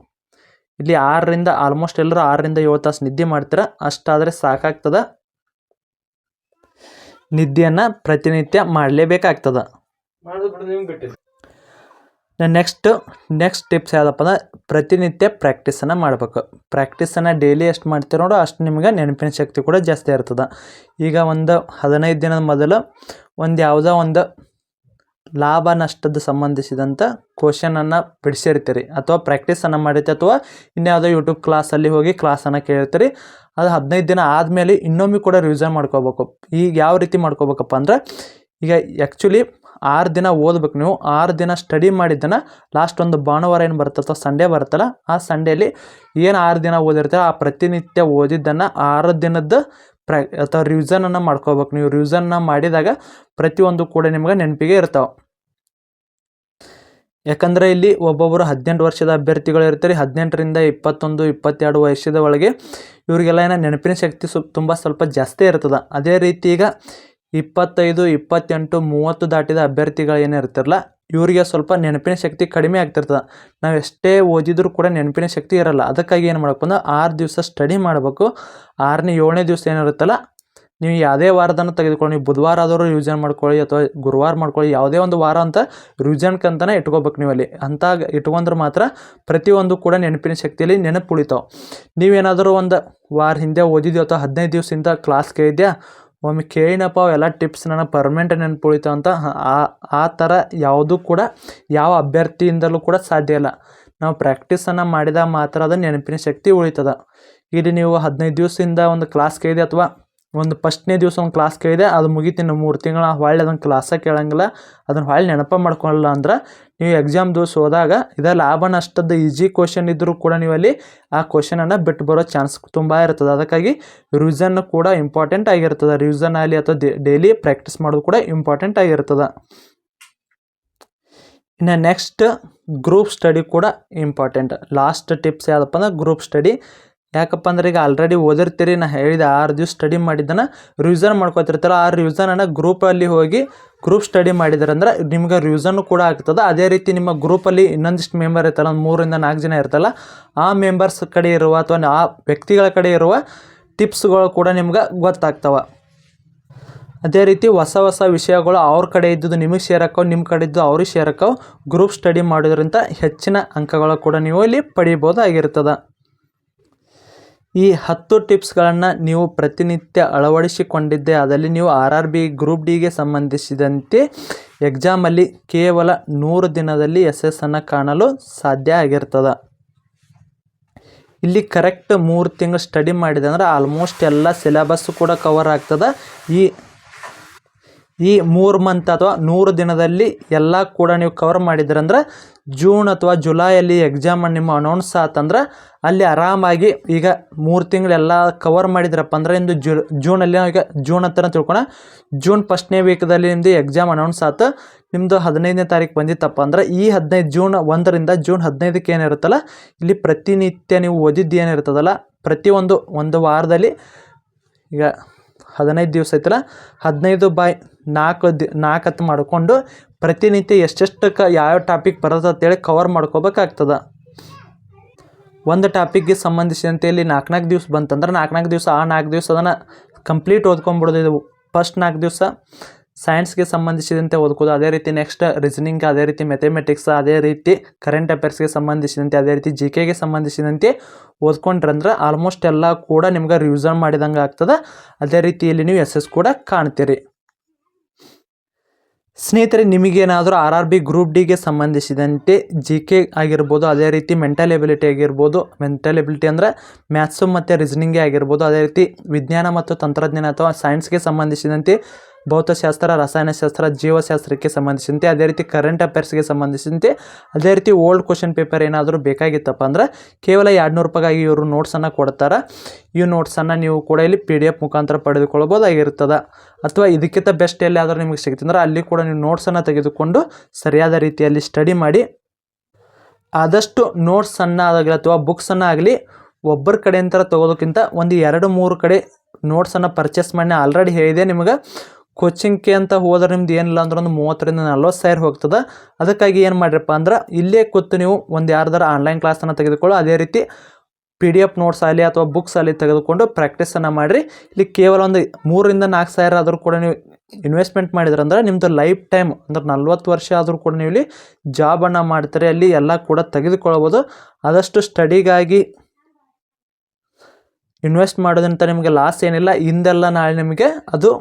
ಇಲ್ಲಿ ಆರರಿಂದ ಆಲ್ಮೋಸ್ಟ್ ಎಲ್ಲರೂ ಆರರಿಂದ ಏಳು ತಾಸು ನಿದ್ದೆ ಮಾಡ್ತೀರ? ಅಷ್ಟಾದರೆ ಸಾಕಾಗ್ತದೆ. ನಿದ್ದೆಯನ್ನು ಪ್ರತಿನಿತ್ಯ ಮಾಡಲೇಬೇಕಾಗ್ತದೆ. ನೆಕ್ಸ್ಟ್ ನೆಕ್ಸ್ಟ್ ಟಿಪ್ಸ್ ಯಾವುದಪ್ಪ ಅಂದ್ರೆ ಪ್ರತಿನಿತ್ಯ ಪ್ರಾಕ್ಟೀಸನ್ನು ಮಾಡಬೇಕು. ಪ್ರಾಕ್ಟೀಸನ್ನು ಡೈಲಿ ಎಷ್ಟು ಮಾಡ್ತೀರ ನೋಡೋ ಅಷ್ಟು ನಿಮಗೆ ನೆನಪಿನ ಶಕ್ತಿ ಕೂಡ ಜಾಸ್ತಿ ಇರ್ತದೆ. ಈಗ ಒಂದು ಹದಿನೈದು ದಿನದ ಮೊದಲು ಒಂದು ಯಾವುದೋ ಒಂದು ಲಾಭ ನಷ್ಟದ ಸಂಬಂಧಿಸಿದಂಥ ಕ್ವಶನನ್ನು ಬಿಡಿಸಿರ್ತೀರಿ. ಅಥವಾ ಪ್ರಾಕ್ಟೀಸನ್ನು ಮಾಡಿರ್ತೀರಿ ಅಥವಾ ಇನ್ಯಾವುದೋ ಯೂಟ್ಯೂಬ್ ಕ್ಲಾಸಲ್ಲಿ ಹೋಗಿ ಕ್ಲಾಸನ್ನು ಕೇಳಿರ್ತೀರಿ ಅದು ಹದಿನೈದು ದಿನ ಆದಮೇಲೆ ಇನ್ನೊಮ್ಮೆ ಕೂಡ ರಿವಿಸನ್ ಮಾಡ್ಕೋಬೇಕು. ಈಗ ಯಾವ ರೀತಿ ಮಾಡ್ಕೋಬೇಕಪ್ಪ ಅಂದ್ರೆ, ಈಗ ಆ್ಯಕ್ಚುಲಿ ಆರು ದಿನ ಓದ್ಬೇಕು ನೀವು. ಆರು ದಿನ ಸ್ಟಡಿ ಮಾಡಿದ್ದನ್ನು ಲಾಸ್ಟ್ ಒಂದು ಭಾನುವಾರ ಏನು ಬರುತ್ತೆ ಅಥವಾ ಸಂಡೇ ಬರುತ್ತಲ್ಲ, ಆ ಸಂಡೇಲಿ ಏನು ಆರು ದಿನ ಓದಿರ್ತೀರ, ಆ ಪ್ರತಿನಿತ್ಯ ಓದಿದ್ದನ್ನು ಆರು ದಿನದ ಪ್ರ ಅಥವಾ ರಿವಿಸನನ್ನು ಮಾಡ್ಕೋಬೇಕು. ನೀವು ರಿವಿಸನ್ನ ಮಾಡಿದಾಗ ಪ್ರತಿಯೊಂದು ಕೂಡ ನಿಮ್ಗೆ ನೆನಪಿಗೆ ಇರ್ತಾವೆ. ಯಾಕಂದರೆ ಇಲ್ಲಿ ಒಬ್ಬೊಬ್ಬರು ಹದಿನೆಂಟು ವರ್ಷದ ಅಭ್ಯರ್ಥಿಗಳು ಇರ್ತಾರೆ. ಹದಿನೆಂಟರಿಂದ ಇಪ್ಪತ್ತೊಂದು, ಇಪ್ಪತ್ತೆರಡು ವಯಸ್ಸಿದ ಒಳಗೆ ಇವರಿಗೆಲ್ಲ ಏನೋ ನೆನಪಿನ ಶಕ್ತಿ ಸು, ತುಂಬ ಸ್ವಲ್ಪ ಜಾಸ್ತಿ ಇರ್ತದೆ. ಅದೇ ರೀತಿ ಈಗ ಇಪ್ಪತ್ತೈದು, ಇಪ್ಪತ್ತೆಂಟು, ಮೂವತ್ತು ದಾಟಿದ ಅಭ್ಯರ್ಥಿಗಳು ಏನು ಇರ್ತಿರಲ್ಲ ಇವರಿಗೆ ಸ್ವಲ್ಪ ನೆನಪಿನ ಶಕ್ತಿ ಕಡಿಮೆ ಆಗ್ತಿರ್ತದೆ. ನಾವು ಎಷ್ಟೇ ಓದಿದರೂ ಕೂಡ ನೆನಪಿನ ಶಕ್ತಿ ಇರಲ್ಲ. ಅದಕ್ಕಾಗಿ ಏನು ಮಾಡಬೇಕು ಅಂದ್ರೆ ಆರು ದಿವಸ ಸ್ಟಡಿ ಮಾಡಬೇಕು. ಆರನೇ, ಏಳನೇ ದಿವಸ ಏನಿರುತ್ತಲ್ಲ ನೀವು ಯಾವುದೇ ವಾರದನ್ನು ತೆಗೆದುಕೊಳ್ಳಿ, ನೀವು ಬುಧವಾರ ಆದರೂ ರಿವಿಷನ್ ಮಾಡ್ಕೊಳ್ಳಿ ಅಥವಾ ಗುರುವಾರ ಮಾಡ್ಕೊಳ್ಳಿ, ಯಾವುದೇ ಒಂದು ವಾರ ಅಂತ ರಿವಿಷನ್ಕಂತಲೇ ಇಟ್ಕೋಬೇಕು ನೀವು ಅಲ್ಲಿ. ಅಂತ ಇಟ್ಕೊಂಡ್ರೆ ಮಾತ್ರ ಪ್ರತಿಯೊಂದು ಕೂಡ ನೆನಪಿನ ಶಕ್ತಿಯಲ್ಲಿ ನೆನಪು ಉಳಿತಾವೆ ನೀವೇನಾದರೂ ಒಂದು ವಾರ ಹಿಂದೆ ಓದಿದ್ಯೋ ಅಥವಾ ಹದಿನೈದು ದಿವಸದಿಂದ ಕ್ಲಾಸ್ ಕೇಳಿದ್ಯಾ ಒಮ್ಮೆ ಕೇಳಿನಪ್ಪ ಅವೆಲ್ಲ ಟಿಪ್ಸ್ ನನಗೆ ಪರ್ಮನೆಂಟ್ ನೆನಪು ಉಳಿತಾವ ಅಂತ ಆ ಆ ಥರ ಯಾವುದೂ ಕೂಡ ಯಾವ ಅಭ್ಯರ್ಥಿಯಿಂದಲೂ ಕೂಡ ಸಾಧ್ಯ ಇಲ್ಲ. ನಾವು ಪ್ರಾಕ್ಟೀಸನ್ನು ಮಾಡಿದಾಗ ಮಾತ್ರ ಅದು ನೆನಪಿನ ಶಕ್ತಿ ಉಳಿತದ. ಇಲ್ಲಿ ನೀವು ಹದಿನೈದು ದಿವಸದಿಂದ ಒಂದು ಕ್ಲಾಸ್ ಕೇಳಿದೆ ಅಥವಾ ಒಂದು ಫಸ್ಟ್ನೇ ದಿವಸ ಒಂದು ಕ್ಲಾಸ್ ಕೇಳಿದೆ, ಅದು ಮುಗಿತಿನ್ನು ಮೂರು ತಿಂಗಳ ಹೊಳ್ಳಿ ಅದನ್ನು ಕ್ಲಾಸ ಕೇಳಂಗಿಲ್ಲ. ಅದನ್ನು ಹೊಳ್ಳಿ ನೆನಪ ಮಾಡ್ಕೊಳ್ಳಲ್ಲ ಅಂದ್ರೆ ನೀವು ಎಕ್ಸಾಮ್ ದಿವಸ ಹೋದಾಗ ಇದ ಲಾಭ ನಷ್ಟದ ಈಜಿ ಕ್ವಶನ್ ಇದ್ದರೂ ಕೂಡ ನೀವು ಅಲ್ಲಿ ಆ ಕ್ವಶನನ್ನು ಬಿಟ್ಟು ಬರೋ ಚಾನ್ಸ್ ತುಂಬ ಇರ್ತದೆ. ಅದಕ್ಕಾಗಿ ರಿವಿಸನ್ ಕೂಡ ಇಂಪಾರ್ಟೆಂಟ್ ಆಗಿರ್ತದೆ. ರಿವಿಸನ್ ಆಗಲಿ ಅಥವಾ ಡೈಲಿ ಪ್ರಾಕ್ಟೀಸ್ ಮಾಡೋದು ಕೂಡ ಇಂಪಾರ್ಟೆಂಟ್ ಆಗಿರ್ತದೆ. ಇನ್ನು ನೆಕ್ಸ್ಟ್ ಗ್ರೂಪ್ ಸ್ಟಡಿ ಕೂಡ ಇಂಪಾರ್ಟೆಂಟ್ ಲಾಸ್ಟ್ ಟಿಪ್ಸ್ ಯಾವುದಪ್ಪ ಅಂದ್ರೆ ಗ್ರೂಪ್ ಸ್ಟಡಿ ಯಾಕಪ್ಪ ಅಂದ್ರೆ ಈಗ ಆಲ್ರೆಡಿ ಓದಿರ್ತೀರಿ, ನಾ ಹೇಳಿದೆ ಆರು ದಿವಸ ಸ್ಟಡಿ ಮಾಡಿದ್ದನ್ನು ರಿವಿಸನ್ ಮಾಡ್ಕೊತಿರ್ತಾರ ಆ ರಿವಿಸನನ್ನು ಗ್ರೂಪಲ್ಲಿ ಹೋಗಿ ಗ್ರೂಪ್ ಸ್ಟಡಿ ಮಾಡಿದಾರಂದ್ರೆ ನಿಮ್ಗೆ ರಿವಿಸನ್ನು ಕೂಡ ಆಗ್ತದೆ. ಅದೇ ರೀತಿ ನಿಮ್ಮ ಗ್ರೂಪಲ್ಲಿ ಇನ್ನೊಂದಿಷ್ಟು ಮೆಂಬರ್ ಇರ್ತಲ್ಲ ಒಂದು ಮೂರಿಂದ ನಾಲ್ಕು ಜನ ಇರ್ತಲ್ಲ ಆ ಮೆಂಬರ್ಸ್ ಕಡೆ ಇರುವ ಅಥವಾ ಆ ವ್ಯಕ್ತಿಗಳ ಕಡೆ ಇರುವ ಟಿಪ್ಸ್ಗಳು ಕೂಡ ನಿಮ್ಗೆ ಗೊತ್ತಾಗ್ತವೆ. ಅದೇ ರೀತಿ ಹೊಸ ಹೊಸ ವಿಷಯಗಳು ಅವ್ರ ಕಡೆ ಇದ್ದದ್ದು ನಿಮಗೆ ಶೇರ್ ನಿಮ್ಮ ಕಡೆ ಇದ್ದು ಅವ್ರಿಗೆ ಶೇರ್ ಗ್ರೂಪ್ ಸ್ಟಡಿ ಮಾಡೋದ್ರಿಂದ ಹೆಚ್ಚಿನ ಅಂಕಗಳು ಕೂಡ ನೀವು ಇಲ್ಲಿ ಪಡಿಬೋದಾಗಿರ್ತದೆ. ಈ ಹತ್ತು ಟಿಪ್ಸ್ಗಳನ್ನು ನೀವು ಪ್ರತಿನಿತ್ಯ ಅಳವಡಿಸಿಕೊಂಡಿದ್ದೆ, ಅದರಲ್ಲಿ ನೀವು ಆರ್ ಆರ್ ಬಿ ಗ್ರೂಪ್ ಡಿಗೆ ಸಂಬಂಧಿಸಿದಂತೆ ಎಕ್ಸಾಮಲ್ಲಿ ಕೇವಲ ನೂರು ದಿನದಲ್ಲಿ ಯಶಸ್ಸನ್ನು ಕಾಣಲು ಸಾಧ್ಯ ಆಗಿರ್ತದೆ. ಇಲ್ಲಿ ಕರೆಕ್ಟ್ ಮೂರು ತಿಂಗಳು ಸ್ಟಡಿ ಮಾಡಿದೆ ಅಂದ್ರೆ ಆಲ್ಮೋಸ್ಟ್ ಎಲ್ಲ ಸಿಲೆಬಸ್ಸು ಕೂಡ ಕವರ್ ಆಗ್ತದೆ. ಈ ಈ ಮೂರು ಮಂತ್ ಅಥವಾ ನೂರು ದಿನದಲ್ಲಿ ಎಲ್ಲ ಕೂಡ ನೀವು ಕವರ್ ಮಾಡಿದ್ರಂದ್ರೆ ಜೂನ್ ಅಥವಾ ಜುಲೈಯಲ್ಲಿ ಎಕ್ಸಾಮ್ ನಿಮ್ಮ ಅನೌನ್ಸ್ ಆತಂದ್ರೆ ಅಲ್ಲಿ ಆರಾಮಾಗಿ ಈಗ ಮೂರು ತಿಂಗಳೆಲ್ಲ ಕವರ್ ಮಾಡಿದ್ರಪ್ಪ ಅಂದ್ರೆ ಇಂದು ಜು ಜೂನಲ್ಲಿ ಈಗ ಜೂನ್ ಅಂತ ತಿಳ್ಕೊಳ ಜೂನ್ ಫಸ್ಟ್ನೇ ವೀಕ್ದಲ್ಲಿ ನಿಮ್ಮದು ಎಕ್ಸಾಮ್ ಅನೌನ್ಸ್ ಆತು. ನಿಮ್ಮದು ಹದಿನೈದನೇ ತಾರೀಕು ಬಂದಿತ್ತಪ್ಪ ಅಂದ್ರೆ ಈ ಹದಿನೈದು ಜೂನ್ ಒಂದರಿಂದ ಜೂನ್ ಹದಿನೈದಕ್ಕೆ ಏನಿರುತ್ತಲ್ಲ, ಇಲ್ಲಿ ಪ್ರತಿನಿತ್ಯ ನೀವು ಓದಿದ್ದು ಏನಿರ್ತದಲ್ಲ ಪ್ರತಿಯೊಂದು ಒಂದು ವಾರದಲ್ಲಿ ಈಗ ಹದಿನೈದು ದಿವಸ ಐತಲ್ಲ, ಹದಿನೈದು ಬೈ ನಾಲ್ಕು ದಿ ನಾಲ್ಕು ಹತ್ತು ಮಾಡಿಕೊಂಡು ಪ್ರತಿನಿತ್ಯ ಎಷ್ಟೆಷ್ಟಕ್ಕೆ ಯಾವ ಟಾಪಿಕ್ ಬರುತ್ತೆ ಅಂತೇಳಿ ಕವರ್ ಮಾಡ್ಕೋಬೇಕಾಗ್ತದೆ. ಒಂದು ಟಾಪಿಕ್ಗೆ ಸಂಬಂಧಿಸಿದಂತೆ ಇಲ್ಲಿ ನಾಲ್ಕು ನಾಲ್ಕು ದಿವ್ಸ ಬಂತಂದ್ರೆ ನಾಲ್ಕು ನಾಲ್ಕು ದಿವಸ ಆ ನಾಲ್ಕು ದಿವಸ ಅದನ್ನು ಕಂಪ್ಲೀಟ್ ಓದ್ಕೊಂಬಿಡೋದು ಇದು. ಫಸ್ಟ್ ನಾಲ್ಕು ದಿವಸ ಸೈನ್ಸ್ಗೆ ಸಂಬಂಧಿಸಿದಂತೆ ಓದ್ಕೋದು. ಅದೇ ರೀತಿ ನೆಕ್ಸ್ಟ್ ರೀಸನಿಂಗ್ ಅದೇ ರೀತಿ ಮೆಥಮೆಟಿಕ್ಸ್ ಅದೇ ರೀತಿ ಕರೆಂಟ್ ಅಫೇರ್ಸ್ಗೆ ಸಂಬಂಧಿಸಿದಂತೆ, ಅದೇ ರೀತಿ ಜಿ ಕೆಗೆ ಸಂಬಂಧಿಸಿದಂತೆ ಓದ್ಕೊಂಡ್ರಂದ್ರೆ ಆಲ್ಮೋಸ್ಟ್ ಎಲ್ಲ ಕೂಡ ನಿಮ್ಗೆ ರಿವಿಸನ್ ಮಾಡಿದಂಗೆ ಆಗ್ತದೆ ಅದೇ ರೀತಿಯಲ್ಲಿ ನೀವು ಎಸ್ ಎಸ್ ಕೂಡ ಕಾಣ್ತೀರಿ. ಸ್ನೇಹಿತರೆ, ನಿಮಗೇನಾದರೂ ಆರ್ ಆರ್ ಬಿ ಗ್ರೂಪ್ ಡಿಗೆ ಸಂಬಂಧಿಸಿದಂತೆ ಜಿ ಕೆ ಆಗಿರ್ಬೋದು, ಅದೇ ರೀತಿ ಮೆಂಟಲ್ ಎಬಿಲಿಟಿ ಆಗಿರ್ಬೋದು ಮೆಂಟಲ್ ಎಬಿಲಿಟಿ ಅಂದರೆ ಮ್ಯಾಥ್ಸು ಮತ್ತು ರೀಸನಿಂಗೇ ಆಗಿರ್ಬೋದು, ಅದೇ ರೀತಿ ವಿಜ್ಞಾನ ಮತ್ತು ತಂತ್ರಜ್ಞಾನ ಅಥವಾ ಸೈನ್ಸ್ಗೆ ಸಂಬಂಧಿಸಿದಂತೆ ಭೌತಶಾಸ್ತ್ರ, ರಸಾಯನಶಾಸ್ತ್ರ, ಜೀವಶಾಸ್ತ್ರಕ್ಕೆ ಸಂಬಂಧಿಸಿದಂತೆ, ಅದೇ ರೀತಿ ಕರೆಂಟ್ ಅಫೇರ್ಸ್ಗೆ ಸಂಬಂಧಿಸಿದಂತೆ, ಅದೇ ರೀತಿ ಓಲ್ಡ್ ಕ್ವಶನ್ ಪೇಪರ್ ಏನಾದರೂ ಬೇಕಾಗಿತ್ತಪ್ಪ ಅಂದ್ರೆ, ಕೇವಲ ಎರಡು ನೂರು ರೂಪಾಯಿಗಾಗಿ ಇವರು ನೋಟ್ಸನ್ನು ಕೊಡ್ತಾರೆ. ಈ ನೋಟ್ಸನ್ನು ನೀವು ಕೂಡ ಇಲ್ಲಿ ಪಿ ಡಿ ಎಫ್ ಮುಖಾಂತರ ಪಡೆದುಕೊಳ್ಬೋದಾಗಿರ್ತದೆ ಅಥವಾ ಇದಕ್ಕಿಂತ ಬೆಸ್ಟ್ ಎಲ್ಲಿಯಾದರೂ ನಿಮಗೆ ಸಿಗ್ತಂದ್ರೆ ಅಲ್ಲಿ ಕೂಡ ನೀವು ನೋಟ್ಸನ್ನು ತೆಗೆದುಕೊಂಡು ಸರಿಯಾದ ರೀತಿಯಲ್ಲಿ ಸ್ಟಡಿ ಮಾಡಿ. ಆದಷ್ಟು ನೋಟ್ಸನ್ನು ಆಗಲಿ ಅಥವಾ ಬುಕ್ಸನ್ನು ಆಗಲಿ, ಒಬ್ಬರ ಕಡೆಯಿಂದ ತಗೋದಕ್ಕಿಂತ ಒಂದು ಎರಡು ಮೂರು ಕಡೆ ನೋಟ್ಸನ್ನು ಪರ್ಚೇಸ್ ಮಾಡಿ ಆಲ್ರೆಡಿ ಹೇಳಿದೆ ನಿಮಗೆ. ಕೋಚಿಂಗ್ಗೆ ಅಂತ ಹೋದ್ರೆ ನಿಮ್ದು ಏನಿಲ್ಲ ಅಂದ್ರೆ ಒಂದು ಮೂವತ್ತರಿಂದ ನಲ್ವತ್ತು ಸಾವಿರ ಹೋಗ್ತದೆ. ಅದಕ್ಕಾಗಿ ಏನು ಮಾಡ್ರಪ್ಪ ಅಂದ್ರೆ ಇಲ್ಲೇ ಕೂತು ನೀವು ಒಂದು ಯಾರ್ದಾರ ಆನ್ಲೈನ್ ಕ್ಲಾಸನ್ನು ತೆಗೆದುಕೊಳ್ಳೋ ಅದೇ ರೀತಿ ಪಿ ಡಿ ಎಫ್ ನೋಟ್ಸ್ ಆಗಲಿ ಅಥವಾ ಬುಕ್ಸ್ ಆಗಲಿ ತೆಗೆದುಕೊಂಡು ಪ್ರಾಕ್ಟೀಸನ್ನು ಮಾಡಿರಿ. ಇಲ್ಲಿ ಕೇವಲ ಒಂದು ಮೂರರಿಂದ ನಾಲ್ಕು ಸಾವಿರ ಆದರೂ ಕೂಡ ನೀವು ಇನ್ವೆಸ್ಟ್ಮೆಂಟ್ ಮಾಡಿದ್ರಂದ್ರೆ ನಿಮ್ಮದು ಲೈಫ್ ಟೈಮ್ ಅಂದ್ರೆ ನಲ್ವತ್ತು ವರ್ಷ ಆದರೂ ಕೂಡ ನೀವು ಇಲ್ಲಿ ಜಾಬನ್ನು ಮಾಡ್ತಾರೆ. ಅಲ್ಲಿ ಎಲ್ಲ ಕೂಡ ತೆಗೆದುಕೊಳ್ಬೋದು. ಆದಷ್ಟು ಸ್ಟಡಿಗಾಗಿ ಇನ್ವೆಸ್ಟ್ ಮಾಡೋದಂತ ನಿಮಗೆ ಲಾಸ್ ಏನಿಲ್ಲ. ಹಿಂದೆಲ್ಲ ನಾಳೆ ನಿಮಗೆ ಅದು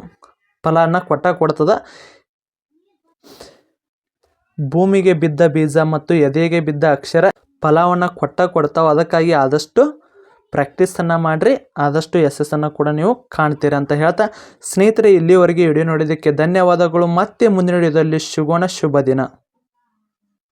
ಫಲನ ಕೊಟ್ಟ ಕೊಡ್ತದ. ಭೂಮಿಗೆ ಬಿದ್ದ ಬೀಜ ಮತ್ತು ಎದೆಗೆ ಬಿದ್ದ ಅಕ್ಷರ ಫಲವನ್ನು ಕೊಟ್ಟ ಕೊಡ್ತಾವೆ. ಅದಕ್ಕಾಗಿ ಆದಷ್ಟು ಪ್ರಾಕ್ಟೀಸನ್ನು ಮಾಡಿರಿ, ಆದಷ್ಟು ಯಶಸ್ಸನ್ನು ಕೂಡ ನೀವು ಕಾಣ್ತೀರ ಅಂತ ಹೇಳ್ತಾ, ಸ್ನೇಹಿತರೆ ಇಲ್ಲಿವರೆಗೆ ವಿಡಿಯೋ ನೋಡಿದ್ದಕ್ಕೆ ಧನ್ಯವಾದಗಳು. ಮತ್ತೆ ಮುಂದಿನ ವಿಡಿಯೋದಲ್ಲಿ ಸಿಗೋಣ. ಶುಭ ದಿನ.